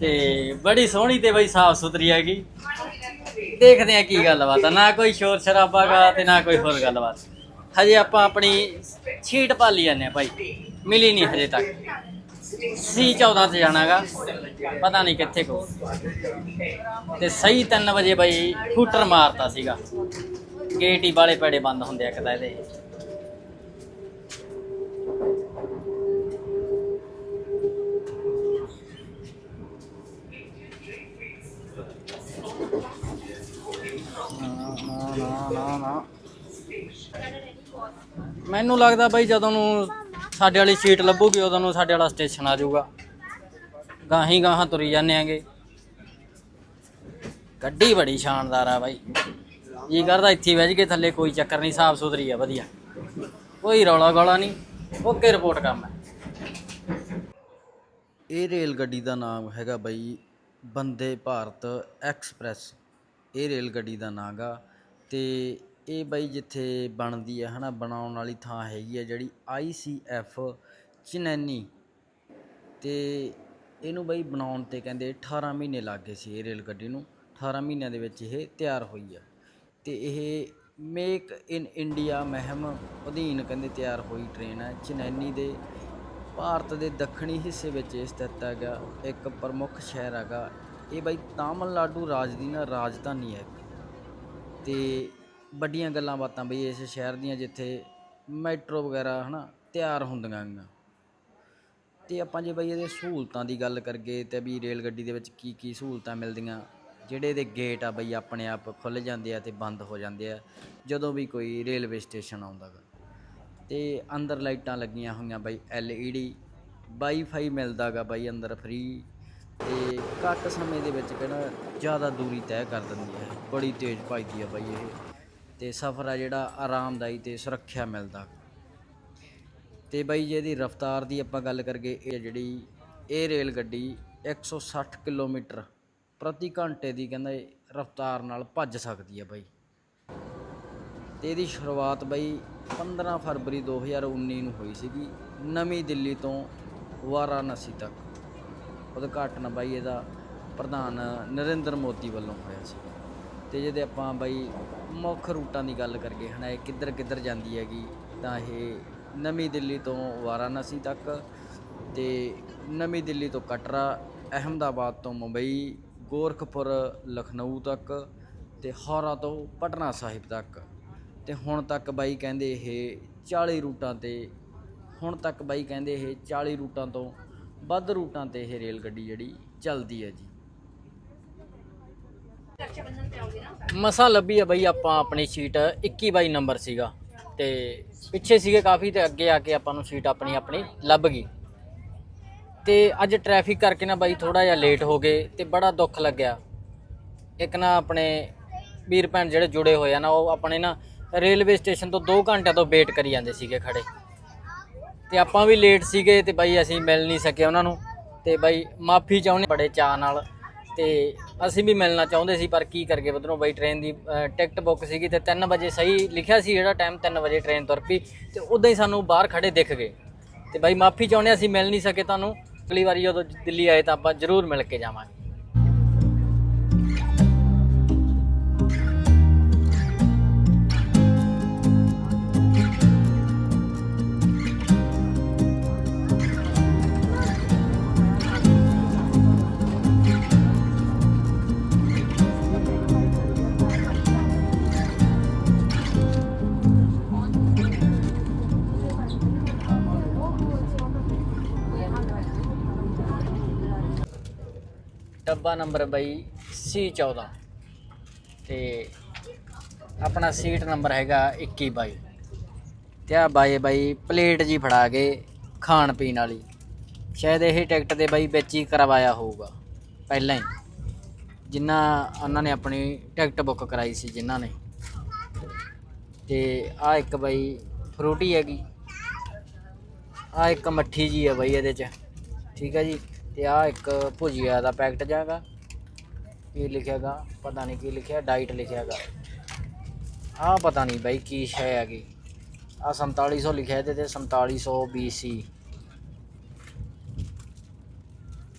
ਤੇ ਬੜੀ ਸੋਹਣੀ ਤੇ ਬਾਈ ਸਾਫ਼ ਸੁਥਰੀ ਹੈਗੀ। ਦੇਖਦੇ ਆ ਕੀ ਗੱਲਬਾਤ ਆ ਨਾ ਕੋਈ ਸ਼ੋਰ ਸ਼ਰਾਬਾ ਗਾ ਤੇ ਨਾ ਕੋਈ ਹੋਰ ਗੱਲਬਾਤ। ਹਜੇ ਆਪਾਂ ਆਪਣੀ ਛੀਟ ਭਾਲੀ ਜਾਂਦੇ ਆ ਭਾਈ ਮਿਲੀ ਨਹੀਂ ਹਜੇ ਤੱਕ। ਸੀ 14 ਤੇ ਜਾਣਾਗਾ ਪਤਾ ਨਹੀਂ ਕਿੱਥੇ ਕੋ। ਤੇ ਸਹੀ 3 ਵਜੇ ਬਾਈ ਹੂਟਰ ਮਾਰਤਾ ਸੀਗਾ। ਗੇਟ ਹੀ ਵਾਲੇ ਪੈੜੇ ਬੰਦ ਹੁੰਦੇ ਆ ਕਿਦਾ ਇਹਦੇ। ਮੈਨੂੰ ਲੱਗਦਾ ਬਾਈ ਜਦੋਂ ਨੂੰ ਸਾਡੇ ਵਾਲੀ ਸੀਟ ਲੱਭੂਗੀ, ਉਦੋਂ ਨੂੰ ਸਾਡੇ ਵਾਲਾ ਸਟੇਸ਼ਨ ਆ ਜਾਊਗਾ। ਗਾਹੀਂ ਗਾਹਾਂ ਤੁਰੀ ਜਾਂਦੇ ਆਂਗੇ। ਗੱਡੀ ਬੜੀ ਸ਼ਾਨਦਾਰ ਆ ਬਾਈ। ਜੀ ਕਰਦਾ, ਇੱਥੇ ਹੀ ਬਹਿ ਕੇ ਥੱਲੇ ਕੋਈ ਚੱਕਰ ਨਹੀਂ, ਸਾਫ਼ ਸੁਥਰੀ ਆ, ਵਧੀਆ। ਕੋਈ ਰੌਲਾ ਗੋਲਾ ਨਹੀਂ, ਓਕੇ ਰਿਪੋਰਟ ਕੰਮ ਹੈ। ਇਹ ਰੇਲ ਗੱਡੀ ਦਾ ਨਾਮ ਹੈਗਾ ਬਾਈ ਬੰਦੇ ਭਾਰਤ ਐਕਸਪ੍ਰੈਸ। ਇਹ ਰੇਲ ਗੱਡੀ ਦਾ ਨਾਮ ਗਾ ਅਤੇ ਇਹ ਬਾਈ ਜਿੱਥੇ ਬਣਦੀ ਹੈ ਨਾ ਬਣਾਉਣ ਵਾਲੀ ਥਾਂ ਹੈਗੀ ਹੈ ਜਿਹੜੀ ਆਈ ਸੀ ICF ਚਨੈਨੀ। ਅਤੇ ਇਹਨੂੰ ਬਾਈ ਬਣਾਉਣ ਤੇ ਕਹਿੰਦੇ 18 ਮਹੀਨੇ ਲੱਗ ਗਏ ਸੀ ਇਹ ਰੇਲ ਗੱਡੀ ਨੂੰ। 18 ਮਹੀਨਿਆਂ ਦੇ ਵਿੱਚ ਇਹ ਤਿਆਰ ਹੋਈ ਆ। ਅਤੇ ਇਹ ਮੇਕ ਇਨ ਇੰਡੀਆ ਮਹਿਮ ਅਧੀਨ ਕਹਿੰਦੇ ਤਿਆਰ ਹੋਈ ਟ੍ਰੇਨ ਹੈ ਚਨੈਨੀ ਦੇ। ਭਾਰਤ ਦੇ ਦੱਖਣੀ ਹਿੱਸੇ ਵਿੱਚ ਇਹ ਸਥਿਤ ਹੈਗਾ, ਇੱਕ ਪ੍ਰਮੁੱਖ ਸ਼ਹਿਰ ਹੈਗਾ। ਇਹ ਬਾਈ ਤਾਮਿਲਨਾਡੂ ਰਾਜ ਦੀ ਨਾ ਰਾਜਧਾਨੀ ਹੈ ਅਤੇ ਵੱਡੀਆਂ ਗੱਲਾਂ ਬਾਤਾਂ ਬਈ ਇਸ ਸ਼ਹਿਰ ਦੀਆਂ ਜਿੱਥੇ ਮੈਟਰੋ ਵਗੈਰਾ ਹੈ ਨਾ ਤਿਆਰ ਹੁੰਦੀਆਂ ਗੀਆਂ। ਅਤੇ ਆਪਾਂ ਜੇ ਬਈ ਇਹਦੇ ਸਹੂਲਤਾਂ ਦੀ ਗੱਲ ਕਰੀਏ ਤਾਂ ਵੀ ਰੇਲ ਗੱਡੀ ਦੇ ਵਿੱਚ ਕੀ ਕੀ ਸਹੂਲਤਾਂ ਮਿਲਦੀਆਂ, ਜਿਹੜੇ ਇਹਦੇ ਗੇਟ ਆ ਬਈ ਆਪਣੇ ਆਪ ਖੁੱਲ੍ਹ ਜਾਂਦੇ ਆ ਅਤੇ ਬੰਦ ਹੋ ਜਾਂਦੇ ਆ, ਜਦੋਂ ਵੀ ਕੋਈ ਰੇਲਵੇ ਸਟੇਸ਼ਨ ਆਉਂਦਾ ਗਾ। ਅਤੇ ਅੰਦਰ ਲਾਈਟਾਂ ਲੱਗੀਆਂ ਹੋਈਆਂ ਬਾਈ LED ਵਾਈਫਾਈ ਮਿਲਦਾ ਗਾ ਬਾਈ ਅੰਦਰ ਫ੍ਰੀ ਤੇ ਘੱਟ ਸਮੇਂ ਦੇ ਵਿੱਚ ਕਹਿੰਦਾ ਜ਼ਿਆਦਾ ਦੂਰੀ ਤੈਅ ਕਰ ਦਿੰਦੀ ਹੈ? ਬੜੀ ਤੇਜ਼ ਭੱਜਦੀ ਆ ਬਾਈ ਇਹ। ਤੇ ਸਫ਼ਰ ਆ ਜਿਹੜਾ ਆਰਾਮਦਾਈ ਤੇ ਸੁਰੱਖਿਆ ਮਿਲਦਾ। ਤੇ ਬਾਈ ਜੇ, ਇਹਦੀ ਰਫ਼ਤਾਰ ਦੀ ਆਪਾਂ ਗੱਲ ਕਰਗੇ ਇਹ ਜਿਹੜੀ ਇਹ ਰੇਲ ਗੱਡੀ 160 ਕਿਲੋਮੀਟਰ ਪ੍ਰਤੀ ਘੰਟੇ ਦੀ ਕਹਿੰਦਾ ਰਫ਼ਤਾਰ ਨਾਲ ਭੱਜ ਸਕਦੀ ਹੈ ਬਾਈ। ਤੇ ਇਹਦੀ ਸ਼ੁਰੂਆਤ ਬਾਈ 15 ਫਰਵਰੀ 2019 ਨੂੰ ਹੋਈ ਸੀਗੀ, ਨਵੀਂ ਦਿੱਲੀ ਤੋਂ ਵਾਰਾਣਸੀ ਤੱਕ। ਉਦਘਾਟਨ ਬਾਈ ਇਹਦਾ ਪ੍ਰਧਾਨ ਨਰਿੰਦਰ ਮੋਦੀ ਵੱਲੋਂ ਹੋਇਆ ਸੀ। ਤੇ ਜਿਹਦੇ ਆਪਾਂ ਬਾਈ ਮੁੱਖ ਰੂਟਾਂ ਦੀ ਗੱਲ ਕਰਗੇ ਹਨਾ, ਇਹ ਕਿੱਧਰ ਕਿੱਧਰ ਜਾਂਦੀ ਹੈਗੀ, ਤਾਂ ਇਹ ਨਵੀਂ ਦਿੱਲੀ ਤੋਂ ਵਾਰਾਣਸੀ ਤੱਕ ਤੇ ਨਵੀਂ ਦਿੱਲੀ ਤੋਂ ਕਟਰਾ, ਅਹਮਦਾਬਾਦ ਤੋਂ ਮੁੰਬਈ, ਗੋਰਖਪੁਰ, ਲਖਨਊ ਤੱਕ ਤੇ ਹੌਰਾ ਤੋਂ ਪਟਨਾ ਸਾਹਿਬ ਤੱਕ। ਤੇ ਹੁਣ ਤੱਕ ਬਾਈ ਕਹਿੰਦੇ ਇਹ 40 ਰੂਟਾਂ ਤੇ, ਹੁਣ ਤੱਕ ਬਾਈ ਕਹਿੰਦੇ ਇਹ 40 ਰੂਟਾਂ ਤੋਂ ਵੱਧ ਰੂਟਾਂ ਤੇ ਇਹ ਰੇਲ ਗੱਡੀ ਜਿਹੜੀ ਚੱਲਦੀ ਹੈ ਜੀ। ਮਸਾ ਲੱਭੀ ਆ ਬਈ ਆਪਾਂ ਆਪਣੀ ਸੀਟ 21 ਬਾਈ ਨੰਬਰ ਸੀਗਾ ਤੇ ਪਿੱਛੇ ਸੀਗੇ ਕਾਫੀ ਤੇ ਅੱਗੇ ਆ ਕੇ ਆਪਾਂ ਨੂੰ ਸੀਟ ਆਪਣੀ ਆਪਣੀ ਲੱਭ ਗਈ। ਤੇ ਅੱਜ ਟ੍ਰੈਫਿਕ ਕਰਕੇ ਨਾ ਬਾਈ ਥੋੜਾ ਜਿਹਾ ਲੇਟ ਹੋ ਗਏ ਤੇ ਬੜਾ ਦੁੱਖ ਲੱਗਿਆ। ਇੱਕ ਨਾ ਆਪਣੇ ਵੀਰ ਭੈਣ ਜਿਹੜੇ ਜੁੜੇ ਹੋਏ ਆ ਨਾ, ਉਹ ਆਪਣੇ ਨਾ ਰੇਲਵੇ ਸਟੇਸ਼ਨ ਤੋਂ 2 ਘੰਟਿਆਂ ਤੋਂ ਵੇਟ ਕਰੀ ਜਾਂਦੇ ਸੀਗੇ ਖੜੇ। ਤੇ ਆਪਾਂ ਵੀ ਲੇਟ ਸੀਗੇ ਤੇ ਬਾਈ ਅਸੀਂ ਮਿਲ ਨਹੀਂ ਸਕੇ ਉਹਨਾਂ ਨੂੰ। ਤੇ ਬਾਈ ਮਾਫੀ ਚਾਹੁੰਦੇ ਬੜੇ ਚਾਅ ਨਾਲ। ਤੇ ਅਸੀਂ ਵੀ ਮਿਲਣਾ ਚਾਹੁੰਦੇ ਸੀ ਪਰ ਕੀ ਕਰਗੇ ਬਦਰੋਂ ਬਾਈ ਟ੍ਰੇਨ ਦੀ ਟਿਕਟ ਬੁੱਕ ਸੀਗੀ ਤੇ 3 ਵਜੇ ਸਹੀ ਲਿਖਿਆ ਸੀ ਜਿਹੜਾ ਟਾਈਮ 3 ਵਜੇ ਟ੍ਰੇਨ ਤੁਰ ਪਈ ਤੇ ਉਦਾਂ ਹੀ ਸਾਨੂੰ ਬਾਹਰ ਖੜੇ ਦਿਖ ਗਏ। ਤੇ ਬਾਈ ਮਾਫੀ ਚਾਹੁੰਦੇ ਹਾਂ, ਅਸੀਂ ਮਿਲ ਨਹੀਂ ਸਕੇ ਤੁਹਾਨੂੰ। ਅਗਲੀ ਵਾਰੀ ਜਦੋਂ ਦਿੱਲੀ ਆਏ ਤਾਂ ਆਪਾਂ ਜ਼ਰੂਰ ਮਿਲ ਕੇ ਜਾਵਾਂਗੇ। ਡੱਬਾ ਨੰਬਰ ਬਈ C14 ਤੇ ਆਪਣਾ ਸੀਟ ਨੰਬਰ ਹੈਗਾ 21 ਬਾਈ। ਤੇ ਆ ਬਾਈ ਬਾਈ ਪਲੇਟ ਜੀ ਫੜਾ ਕੇ ਖਾਣ ਪੀਣ ਵਾਲੀ। ਸ਼ਾਇਦ ਇਹ ਟਿਕਟ ਦੇ ਬਾਈ ਵਿੱਚ ਹੀ ਕਰਵਾਇਆ ਹੋਊਗਾ, ਪਹਿਲਾਂ ਹੀ। ਜਿਨ੍ਹਾਂ ਉਹਨਾਂ ਨੇ ਆਪਣੀ ਟਿਕਟ ਬੁੱਕ ਕਰਾਈ ਸੀ ਜਿਨ੍ਹਾਂ ਨੇ। ਤੇ ਆ ਇੱਕ ਬਾਈ ਫਰੂਟੀ ਹੈਗੀ। ਆ ਇੱਕ ਮੱਠੀ ਜੀ ਹੈ ਬਾਈ ਇਹਦੇ ਚ। ਠੀਕ ਹੈ ਜੀ। ਤੇ ਆ ਇੱਕ ਭੁਜੀਆ ਦਾ ਪੈਕਟ ਜਾਗਾ ਕੀ ਲਿਖਿਆਗਾ? ਪਤਾ ਨਹੀਂ ਕੀ ਲਿਖਿਆ ਡਾਈਟ ਲਿਖਿਆਗਾ। ਆ ਪਤਾ ਨਹੀਂ ਬਾਈ ਕੀ ਸ਼ੈ ਹੈਗੀ। ਆ 4700 ਲਿਖਿਆ ਇਹਦੇ ਤੇ 4700 BC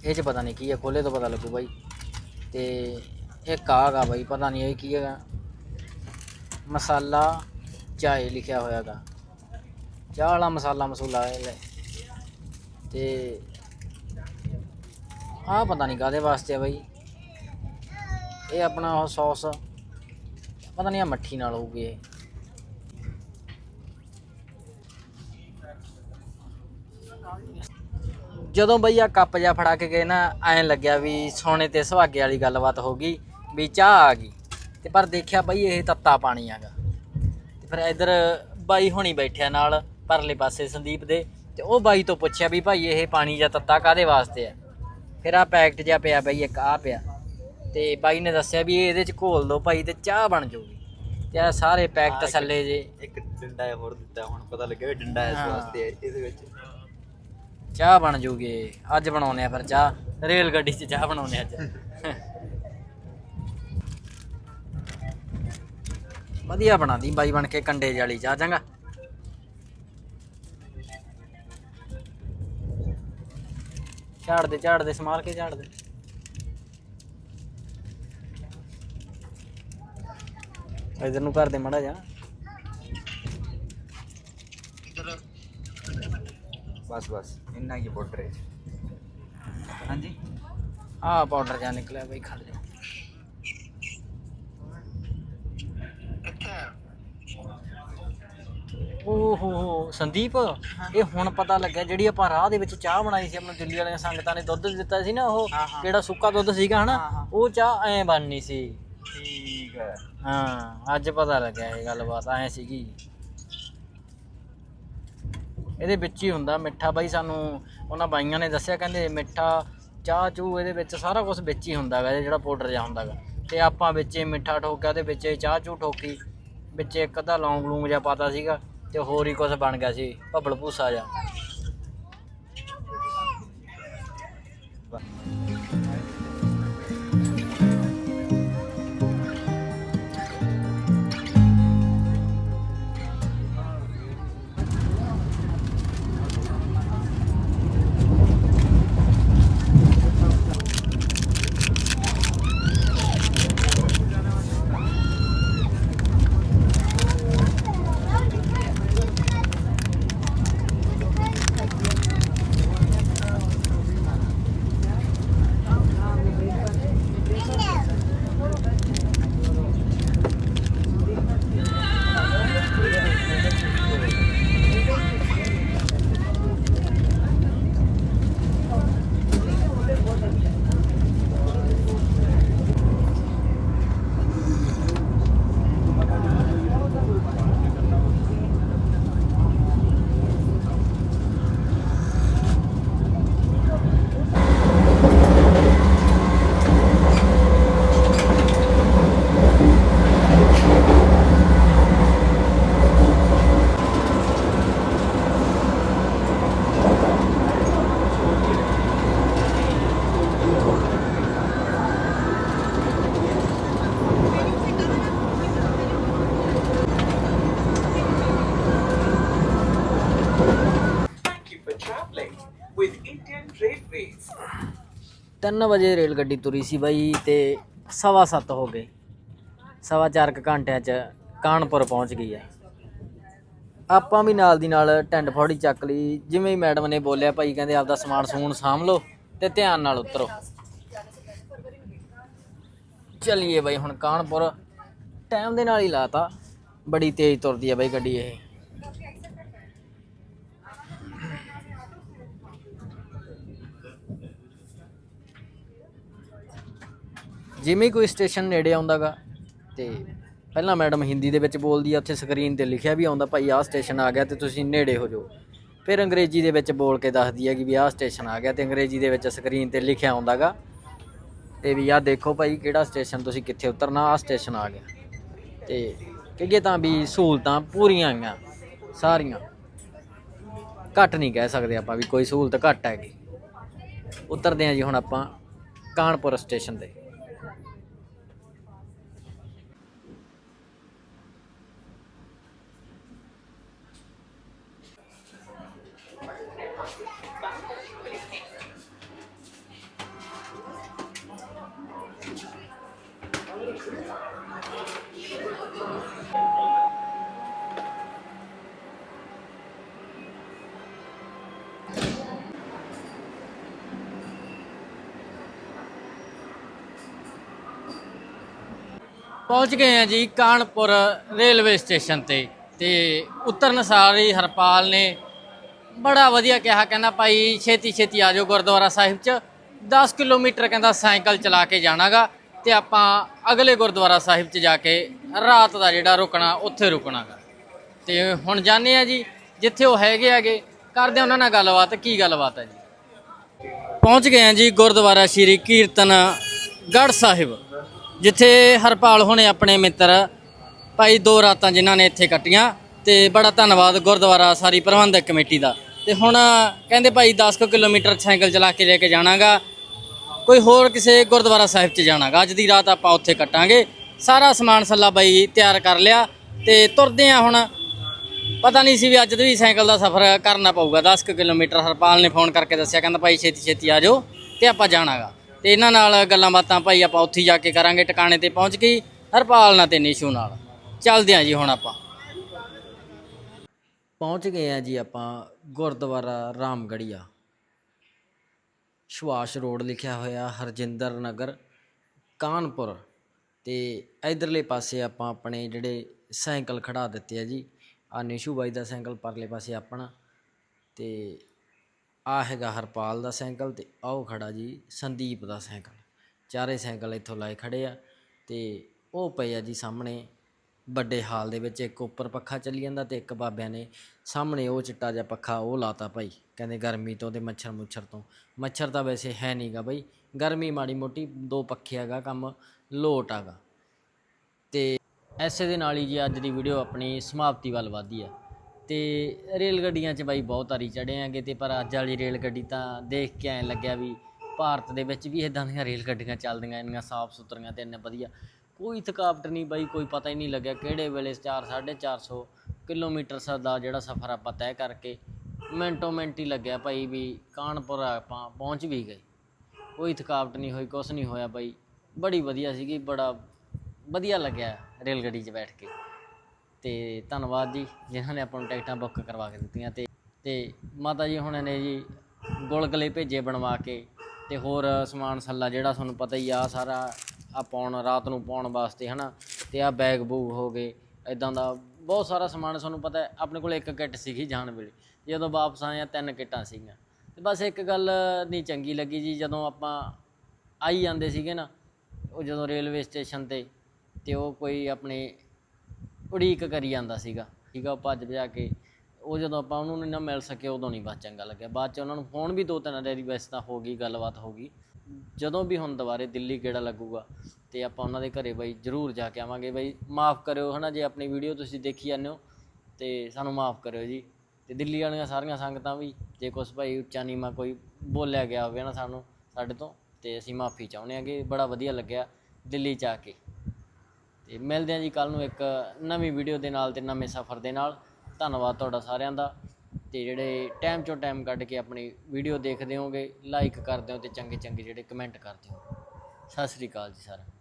ਇਹ ਚ ਪਤਾ ਨਹੀਂ ਕੀ ਹੈ ਖੋਲੇ ਤੋਂ ਪਤਾ ਲੱਗੂ ਬਾਈ। ਤੇ ਇੱਕ ਆਗਾ ਬਾਈ, ਪਤਾ ਨਹੀਂ ਇਹ ਕੀ ਹੈਗਾ। ਮਸਾਲਾ ਚਾਏ ਲਿਖਿਆ ਹੋਇਆਗਾ। ਚਾਹ ਵਾਲਾ ਮਸਾਲਾ ਮਸੂਲਾ ਇਹ ਤੇ ਆਹ ਪਤਾ ਨਹੀਂ ਕਾਦੇ ਵਾਸਤੇ ਆ ਬਾਈ। ਇਹ ਆਪਣਾ ਉਹ ਸੌਸ, ਪਤਾ ਨਹੀਂ ਆ ਮੱਠੀ ਨਾਲ ਹੋਊਗੀ ਇਹ। ਜਦੋਂ ਬਈ ਆ ਕੱਪ ਜਿਹਾ ਫੜਾ ਕੇ ਗਏ ਨਾ, ਐਂ ਲੱਗਿਆ ਵੀ ਸੋਨੇ ਤੇ ਸੁਹਾਗੇ ਵਾਲੀ ਗੱਲਬਾਤ ਹੋ ਗਈ, ਵੀ ਚਾਹ ਆ ਗਈ। ਤੇ ਪਰ ਦੇਖਿਆ ਬਈ ਇਹ ਤੱਤਾ ਪਾਣੀ ਆਗਾ ਤੇ ਫਿਰ ਇਧਰ ਬਾਈ ਹੁਣੀ ਬੈਠਿਆ ਨਾਲ, ਪਰਲੇ ਪਾਸੇ ਸੰਦੀਪ ਦੇ, ਤੇ ਉਹ ਬਾਈ ਤੋਂ ਪੁੱਛਿਆ ਵੀ ਭਾਈ ਇਹ ਪਾਣੀ ਜਾਂ ਤੱਤਾ ਕਾਦੇ ਵਾਸਤੇ ਆ? ਫਿਰ ਆ ਪੈਕਟ ਜਿਹਾ ਪਿਆ ਬਈ ਇੱਕ ਆ ਪਿਆ। ਤੇ ਬਾਈ ਨੇ ਦੱਸਿਆ ਵੀ ਇਹ ਇਹਦੇ ਚ ਘੋਲ ਦੋ ਭਾਈ ਤੇ ਚਾਹ ਬਣ ਜਾਊਗੀ। ਤੇ ਆ ਸਾਰੇ ਪੈਕ ਤਸੱਲੇ ਜੇ। ਇੱਕ ਡੰਡਾ ਜਿਹਾ ਹੋਰ ਦਿੱਤਾ ਹੁਣ ਪਤਾ ਲੱਗਿਆ ਵੀ ਡੰਡਾ ਇਸ। ਵਾਸਤੇ ਹੈ ਇਹਦੇ ਵਿੱਚ। ਚਾਹ ਬਣ ਜੂਗੀ ਅੱਜ ਬਣਾਉਨੇ ਆ ਫਿਰ ਚਾਹ। ਰੇਲ ਗੱਡੀ 'ਚ ਚਾਹ ਬਣਾਉਨੇ ਅੱਜ। ਵਧੀਆ ਬਣਾਦੀ ਬਾਈ ਬਣ ਕੇ ਕੰਡੇ ਜਿਹੀ ਵਾਲੀ ਚਾਹ ਚੰਗਾ। ਝਾੜ ਦੇ ਝਾੜ ਦੇ ਸਮਾਰ ਕੇ ਝਾੜ ਦੇ ਇਧਰ ਨੂੰ ਕਰ ਦੇ ਮੜਾ ਜਾ ਬਸ ਬਸ ਇੰਨਾ ਹੀ ਪਾਊਡਰ ਹੈ ਹਾਂਜੀ। ਆਹ ਪਾਊਡਰ ਜਾ ਨਿਕਲਿਆ ਬਈ ਖੜ ਜਾ। ਓਹੋ ਸੰਦੀਪ ਇਹ ਹੁਣ ਪਤਾ ਲੱਗਿਆ ਜਿਹੜੀ ਆਪਾਂ ਰਾਹ ਦੇ ਵਿੱਚ ਚਾਹ ਬਣਾਈ ਸੀ ਆਪਣਾ ਦਿੱਲੀ ਵਾਲੀਆਂ ਸੰਗਤਾਂ ਨੇ ਦੁੱਧ ਦਿੱਤਾ ਸੀ ਨਾ ਉਹ ਜਿਹੜਾ ਸੁੱਕਾ ਦੁੱਧ ਸੀਗਾ ਹਨਾ ਉਹ ਚਾਹ ਐ ਬਣਨੀ ਸੀ। ਠੀਕ ਹੈ। ਹਾਂ ਅੱਜ ਪਤਾ ਲੱਗਿਆ ਇਹ ਗੱਲਬਾਤ ਐ ਸੀਗੀ। ਇਹਦੇ ਵਿੱਚ ਹੀ ਹੁੰਦਾ ਮਿੱਠਾ ਬਾਈ ਸਾਨੂੰ ਉਹਨਾਂ ਬਾਈਆਂ ਨੇ ਦੱਸਿਆ ਕਹਿੰਦੇ ਮਿੱਠਾ ਚਾਹ ਚੂ ਇਹਦੇ ਵਿੱਚ ਸਾਰਾ ਕੁਝ ਵਿੱਚ ਹੀ ਹੁੰਦਾ ਹੈਗਾ ਜਿਹੜਾ ਪਾਊਡਰ ਜਿਹਾ ਹੁੰਦਾ ਹੈਗਾ ਤੇ ਆਪਾਂ ਵਿੱਚ ਮਿੱਠਾ ਠੋਕਿਆ ਤੇ ਵਿੱਚ ਚਾਹ ਚੂ ਠੋਕੀ ਵਿੱਚ ਇੱਕ ਅੱਧਾ ਲੌਂਗ ਲੂੰਗ ਜਿਹਾ ਪਾਤਾ ਸੀਗਾ। ਤੇ ਹੋਰ ਹੀ ਕੁਝ ਬਣ ਗਿਆ ਸੀ। ਭੱਬਲ ਭੂਸਾ ਜਿਹਾ। 3 ਵਜੇ ਰੇਲ ਗੱਡੀ ਤੁਰੀ ਸੀ ਬਾਈ ਤੇ ਸਵਾ ਸੱਤ ਹੋ ਗਏ। ਸਵਾ ਚਾਰ ਕੁ ਘੰਟਿਆਂ 'ਚ ਕਾਨਪੁਰ ਪਹੁੰਚ ਗਈ ਹੈ ਆਪਾਂ ਵੀ ਨਾਲ ਦੀ ਨਾਲ ਟੈਂਡ ਫੋੜੀ ਚੱਕ ਲਈ। ਜਿਵੇਂ ਹੀ ਮੈਡਮ ਨੇ ਬੋਲਿਆ, ਭਾਈ ਕਹਿੰਦੇ ਆਪਦਾ ਸਮਾਨ ਸਮੂਨ ਸਾਂਭ ਲਓ ਤੇ ਧਿਆਨ ਨਾਲ ਉਤਰੋ। ਚਲਿਏ ਬਾਈ, ਹੁਣ ਕਾਨਪੁਰ। ਟਾਈਮ ਦੇ ਨਾਲ ਹੀ ਲਾਤਾ। ਬੜੀ ਤੇਜ਼ ਤੁਰਦੀ ਹੈ ਬਾਈ ਗੱਡੀ ਇਹ। ਜਿਵੇਂ ਕੋਈ ਸਟੇਸ਼ਨ ਨੇੜੇ ਆਉਂਦਾਗਾ, ਤੇ ਪਹਿਲਾਂ ਮੈਡਮ ਹਿੰਦੀ ਦੇ ਵਿੱਚ ਬੋਲਦੀ ਆ, ਉੱਥੇ ਸਕਰੀਨ ਤੇ ਲਿਖਿਆ ਵੀ ਆਉਂਦਾ, ਭਾਈ ਆਹ ਸਟੇਸ਼ਨ ਆ ਗਿਆ ਤੇ ਤੁਸੀਂ ਨੇੜੇ ਹੋ ਜਾਓ। ਫਿਰ ਅੰਗਰੇਜ਼ੀ ਦੇ ਵਿੱਚ ਬੋਲ ਕੇ ਦੱਸਦੀ ਹੈ ਕਿ ਵੀ ਆਹ ਸਟੇਸ਼ਨ ਆ ਗਿਆ ਤੇ ਅੰਗਰੇਜ਼ੀ ਦੇ ਵਿੱਚ ਸਕਰੀਨ ਤੇ ਲਿਖਿਆ ਆਉਂਦਾਗਾ, ਤੇ ਵੀ ਆਹ ਦੇਖੋ ਭਾਈ ਕਿਹੜਾ ਸਟੇਸ਼ਨ ਤੁਸੀਂ ਕਿੱਥੇ ਉਤਰਨਾ, ਆਹ ਸਟੇਸ਼ਨ ਆ ਗਿਆ। ਤੇ ਕਹੀਏ ਤਾਂ ਵੀ ਸਹੂਲਤਾਂ ਪੂਰੀਆਂ ਆਈਆਂ, ਸਾਰੀਆਂ। ਘੱਟ ਨਹੀਂ ਕਹਿ ਸਕਦੇ ਆਪਾਂ ਵੀ ਕੋਈ ਸਹੂਲਤ ਘੱਟ ਹੈਗੀ। ਉਤਰਦੇ ਹਾਂ ਜੀ ਹੁਣ ਆਪਾਂ ਕਾਨਪੁਰ ਸਟੇਸ਼ਨ ਤੇ। ਪਹੁੰਚ ਗਏ ਆ ਜੀ ਕਾਨਪੁਰ ਰੇਲਵੇ ਸਟੇਸ਼ਨ ਤੇ ਤੇ ਉਤਰਨ ਸਾਰ ਹੀ ਹਰਪਾਲ ਨੇ ਬੜਾ ਵਧੀਆ ਕਿਹਾ, ਕਹਿੰਦਾ ਭਾਈ ਛੇਤੀ ਛੇਤੀ ਆ ਜਾਓ ਗੁਰਦੁਆਰਾ ਸਾਹਿਬ ਚ। 10 ਕਿਲੋਮੀਟਰ ਕਹਿੰਦਾ ਸਾਈਕਲ ਚਲਾ ਕੇ ਜਾਣਾਗਾ ਤੇ ਆਪਾਂ ਅਗਲੇ ਗੁਰਦੁਆਰਾ ਸਾਹਿਬ ਚ ਜਾ ਕੇ ਰਾਤ ਦਾ ਜਿਹੜਾ ਰੁਕਣਾ, ਉੱਥੇ ਰੁਕਣਾਗਾ। ਤੇ ਹੁਣ ਜਾਣੇ ਆ ਜੀ, ਜਿੱਥੇ ਉਹ ਹੈਗੇ ਹੈਗੇ ਕਰਦੇ ਉਹਨਾਂ ਨਾਲ ਗੱਲਬਾਤ। ਕੀ ਗੱਲਬਾਤ ਹੈ ਜੀ? ਪਹੁੰਚ ਗਏ ਆ ਜੀ ਗੁਰਦੁਆਰਾ ਸ਼੍ਰੀ ਕੀਰਤਨ ਗੜ੍ਹ ਸਾਹਿਬ। ਜਿੱਥੇ ਹਰਪਾਲ ਹੋਣੇ ਆਪਣੇ ਮਿੱਤਰ ਭਾਈ ਦੋ ਰਾਤਾਂ ਜਿਨ੍ਹਾਂ ਨੇ ਇੱਥੇ ਕੱਟੀਆਂ ਤੇ ਬੜਾ ਧੰਨਵਾਦ ਗੁਰਦੁਆਰਾ ਸਾਰੀ ਪ੍ਰਬੰਧਕ ਕਮੇਟੀ ਦਾ। ਤੇ ਹੁਣ ਕਹਿੰਦੇ ਭਾਈ 10 ਕੁ ਕਿਲੋਮੀਟਰ ਸਾਈਕਲ ਚਲਾ ਕੇ ਲੈ ਕੇ ਜਾਣਾਗਾ, ਕੋਈ ਹੋਰ ਕਿਸੇ ਗੁਰਦੁਆਰਾ ਸਾਹਿਬ 'ਚ ਜਾਣਾਗਾ। ਅੱਜ ਦੀ ਰਾਤ ਆਪਾਂ ਉੱਥੇ ਕੱਟਾਂਗੇ। ਸਾਰਾ ਸਮਾਨ ਸੱਲਾ ਬਾਈ ਤਿਆਰ ਕਰ ਲਿਆ ਤੇ ਤੁਰਦੇ ਆ ਹੁਣ। ਪਤਾ ਨਹੀਂ ਸੀ ਵੀ ਅੱਜ ਵੀ ਸਾਈਕਲ ਦਾ ਸਫ਼ਰ ਕਰਨਾ ਪਊਗਾ। 10 ਕੁ ਕਿਲੋਮੀਟਰ ਹਰਪਾਲ ਨੇ ਫੋਨ ਕਰਕੇ ਦੱਸਿਆ, ਕਹਿੰਦਾ ਭਾਈ ਛੇਤੀ ਛੇਤੀ ਆ ਜਾਓ ਤੇ ਆਪਾਂ ਜਾਣਾਗਾ। ਤੇ ਇਹਨਾਂ ਨਾਲ ਗੱਲਾਂ ਬਾਤਾਂ ਭਾਈ ਆਪਾਂ ਉੱਥੇ ਜਾ ਕੇ ਕਰਾਂਗੇ, ਟਿਕਾਣੇ ਤੇ ਪਹੁੰਚ ਗਈ ਹਰਪਾਲ ਨਾਲ ਤੇ ਨਿਸ਼ੂ ਨਾਲ। ਚੱਲਦੇ ਆਂ ਜੀ ਹੁਣ ਆਪਾਂ। ਪਹੁੰਚ ਗਏ ਆ ਜੀ ਆਪਾਂ ਗੁਰਦੁਆਰਾ ਰਾਮਗੜੀਆ। ਸੁਭਾਸ਼ ਰੋਡ ਲਿਖਿਆ ਹੋਇਆ ਹਰਜਿੰਦਰ ਨਗਰ, ਕਾਨਪੁਰ। ਤੇ ਇਧਰਲੇ ਪਾਸੇ ਆਪਾਂ ਆਪਣੇ ਜਿਹੜੇ ਸਾਈਕਲ ਖੜਾ ਦਿੱਤੇ ਆ ਜੀ। ਆ ਨਿਸ਼ੂ ਬਾਈ ਦਾ ਸਾਈਕਲ, ਪਰਲੇ ਪਾਸੇ ਆਪਣਾ। ਤੇ ਆ ਹੈਗਾ ਹਰਪਾਲ ਦਾ ਸਾਈਕਲ ਤੇ, ਆਹ ਖੜਾ ਜੀ ਸੰਦੀਪ ਦਾ ਸਾਈਕਲ। ਚਾਰੇ ਸਾਈਕਲ ਇੱਥੋਂ ਲਾਏ ਖੜੇ ਆ ਤੇ ਉਹ ਪਏ ਆ ਜੀ ਸਾਹਮਣੇ। ਵੱਡੇ ਹਾਲ ਦੇ ਵਿੱਚ ਇੱਕ ਉੱਪਰ ਪੱਖਾ ਚੱਲੀ ਜਾਂਦਾ ਤੇ ਇੱਕ ਬਾਬਿਆਂ ਨੇ ਸਾਹਮਣੇ ਉਹ ਚਿੱਟਾ ਜਿਹਾ ਪੱਖਾ ਉਹ ਲਾਤਾ ਭਾਈ। ਕਹਿੰਦੇ ਗਰਮੀ ਤੋਂ ਤੇ ਮੱਛਰ ਮੁੱਛਰ ਤੋਂ। ਮੱਛਰ ਤਾਂ ਵੈਸੇ ਹੈ ਨਹੀਂਗਾ ਭਾਈ ਗਰਮੀ ਮਾੜੀ ਮੋਟੀ ਦੋ ਪੱਖੇ ਹੈਗਾ, ਕੰਮ ਲੋਟ ਹੈਗਾ। ਤੇ ਐਸੇ ਦੇ ਨਾਲ ਹੀ ਜੀ ਅੱਜ ਦੀ ਵੀਡੀਓ ਆਪਣੀ ਸਮਾਪਤੀ ਵੱਲ ਵਧਦੀ ਆ। ਤੇ ਰੇਲ ਗੱਡੀਆਂ 'ਚ ਬਾਈ ਬਹੁਤ ਵਾਰੀ ਚੜ੍ਹੇ ਆਂਗੇ ਤੇ ਪਰ ਅੱਜ ਵਾਲੀ ਰੇਲ ਗੱਡੀ ਤਾਂ ਦੇਖ ਕੇ ਐਂ ਲੱਗਿਆ ਵੀ ਭਾਰਤ ਦੇ ਵਿੱਚ ਵੀ ਇਦਾਂ ਦੀਆਂ ਰੇਲ ਗੱਡੀਆਂ ਚੱਲਦੀਆਂ, ਇੰਨੀਆਂ ਸਾਫ਼ ਸੁਥਰੀਆਂ ਤੇ ਇੰਨੇ ਵਧੀਆ। ਕੋਈ ਥਕਾਵਟ ਨਹੀਂ ਬਾਈ, ਕੋਈ ਪਤਾ ਹੀ ਨਹੀਂ ਲੱਗਿਆ ਕਿਹੜੇ ਵੇਲੇ 4 450 ਕਿਲੋਮੀਟਰ ਦਾ ਜਿਹੜਾ ਸਫ਼ਰ ਆਪਾਂ ਤੈਅ ਕਰਕੇ ਮਿੰਟੋ ਮਿੰਟ ਹੀ ਲੱਗਿਆ ਭਾਈ ਵੀ ਕਾਨਪੁਰ ਆਪਾਂ ਪਹੁੰਚ ਵੀ ਗਏ। ਕੋਈ ਥਕਾਵਟ ਨਹੀਂ ਹੋਈ, ਕੁਛ ਨਹੀਂ ਹੋਇਆ ਬਾਈ। ਬੜੀ ਵਧੀਆ ਸੀਗੀ, ਬੜਾ ਵਧੀਆ ਲੱਗਿਆ ਰੇਲ ਗੱਡੀ 'ਚ ਬੈਠ ਕੇ। ਤੇ ਧੰਨਵਾਦ ਜੀ ਜਿਨ੍ਹਾਂ ਨੇ ਆਪਾਂ ਨੂੰ ਟਿਕਟਾਂ ਬੁੱਕ ਕਰਵਾ ਕੇ ਦਿੱਤੀਆਂ ਤੇ ਤੇ ਮਾਤਾ ਜੀ ਹੁਣਾਂ ਨੇ ਜੀ ਗੁਲਗਲੇ ਭੇਜੇ ਬਣਵਾ ਕੇ ਤੇ ਹੋਰ ਸਮਾਨ ਸੱਲਾ ਜਿਹੜਾ ਤੁਹਾਨੂੰ ਪਤਾ ਹੀ ਆ ਸਾਰਾ ਆ ਪਾਉਣ ਰਾਤ ਨੂੰ ਪਾਉਣ ਵਾਸਤੇ ਹਨਾ ਤੇ ਆ ਬੈਗ ਬੂਗ ਹੋ ਗਏ ਇਦਾਂ ਦਾ ਬਹੁਤ ਸਾਰਾ ਸਮਾਨ ਤੁਹਾਨੂੰ ਪਤਾ ਹੈ, ਆਪਣੇ ਕੋਲ ਇੱਕ ਕਿੱਟ ਸੀਗੀ ਜਾਣ ਵੇਲੇ ਜਦੋਂ ਵਾਪਸ ਆਏ ਆ ਤਿੰਨ ਕਿੱਟਾਂ ਸੀਗੀਆਂ ਤੇ ਬਸ ਇੱਕ ਗੱਲ ਨਹੀਂ ਚੰਗੀ ਲੱਗੀ ਜੀ ਜਦੋਂ ਆਪਾਂ ਆਈ ਜਾਂਦੇ ਸੀਗੇ ਨਾ ਉਹ ਜਦੋਂ ਰੇਲਵੇ ਸਟੇਸ਼ਨ ਤੇ ਤੇ ਉਹ ਕੋਈ ਆਪਣੇ ਉਡੀਕ ਕਰੀ ਜਾਂਦਾ ਸੀਗਾ, ਠੀਕ ਆ, ਉਹ ਭੱਜ ਭਜਾ ਕੇ, ਉਹ ਜਦੋਂ ਆਪਾਂ ਉਹਨੂੰ ਨਹੀਂ ਨਾ ਮਿਲ ਸਕੇ ਉਦੋਂ ਨਹੀਂ ਬਸ ਚੰਗਾ ਲੱਗਿਆ। ਬਾਅਦ ਚ ਉਹਨਾਂ ਨੂੰ ਫੋਨ ਵੀ ਦੋ ਤਿੰਨ ਵਾਰੀ ਵੈਸੇ ਤਾਂ ਹੋ ਗਈ, ਗੱਲਬਾਤ ਹੋ ਗਈ। ਜਦੋਂ ਵੀ ਹੁਣ ਦੁਬਾਰੇ ਦਿੱਲੀ ਕਿਹੜਾ ਲੱਗੂਗਾ, ਤੇ ਆਪਾਂ ਉਹਨਾਂ ਦੇ ਘਰੇ ਬਾਈ ਜ਼ਰੂਰ ਜਾ ਕੇ ਆਵਾਂਗੇ। ਬਈ ਮਾਫ ਕਰਿਓ ਹਨਾ, ਜੇ ਆਪਣੀ ਵੀਡੀਓ ਤੁਸੀਂ ਦੇਖੀ ਜਾਂਦੇ ਹੋ, ਤੇ ਸਾਨੂੰ ਮਾਫ ਕਰਿਓ ਜੀ। ਤੇ ਦਿੱਲੀ ਵਾਲੀਆਂ ਸਾਰੀਆਂ ਸੰਗਤਾਂ ਵੀ, ਜੇ ਕੁਛ ਭਾਈ ਉੱਚਾ ਨੀਵਾਂ ਕੋਈ ਬੋਲਿਆ ਗਿਆ ਹੋਵੇ ਨਾ ਸਾਨੂੰ, ਸਾਡੇ ਤੋਂ, ਤੇ ਅਸੀਂ ਮਾਫੀ ਚਾਹੁੰਦੇ ਹਾਂਗੇ ਬੜਾ ਵਧੀਆ ਲੱਗਿਆ ਦਿੱਲੀ ਚ ਆ ਕੇ। ਤੇ ਮਿਲਦੇ ਹਾਂ ਜੀ ਕੱਲ ਨੂੰ ਇੱਕ ਨਵੀਂ ਵੀਡੀਓ ਦੇ ਨਾਲ ਤੇ ਨਵੇਂ ਸਫ਼ਰ ਦੇ ਨਾਲ। ਧੰਨਵਾਦ ਤੁਹਾਡਾ ਸਾਰਿਆਂ ਦਾ। ਤੇ ਜਿਹੜੇ ਟਾਈਮ ਚੋਂ ਟਾਈਮ ਕੱਢ ਕੇ ਆਪਣੀ ਵੀਡੀਓ ਦੇਖਦੇ ਹੋਗੇ ਲਾਈਕ ਕਰਦੇ ਹੋ ਤੇ ਚੰਗੇ ਚੰਗੇ ਜਿਹੜੇ ਕਮੈਂਟ ਕਰਦੇ ਹੋ। ਸਤਿ ਸ੍ਰੀ ਅਕਾਲ ਜੀ ਸਾਰਿਆਂ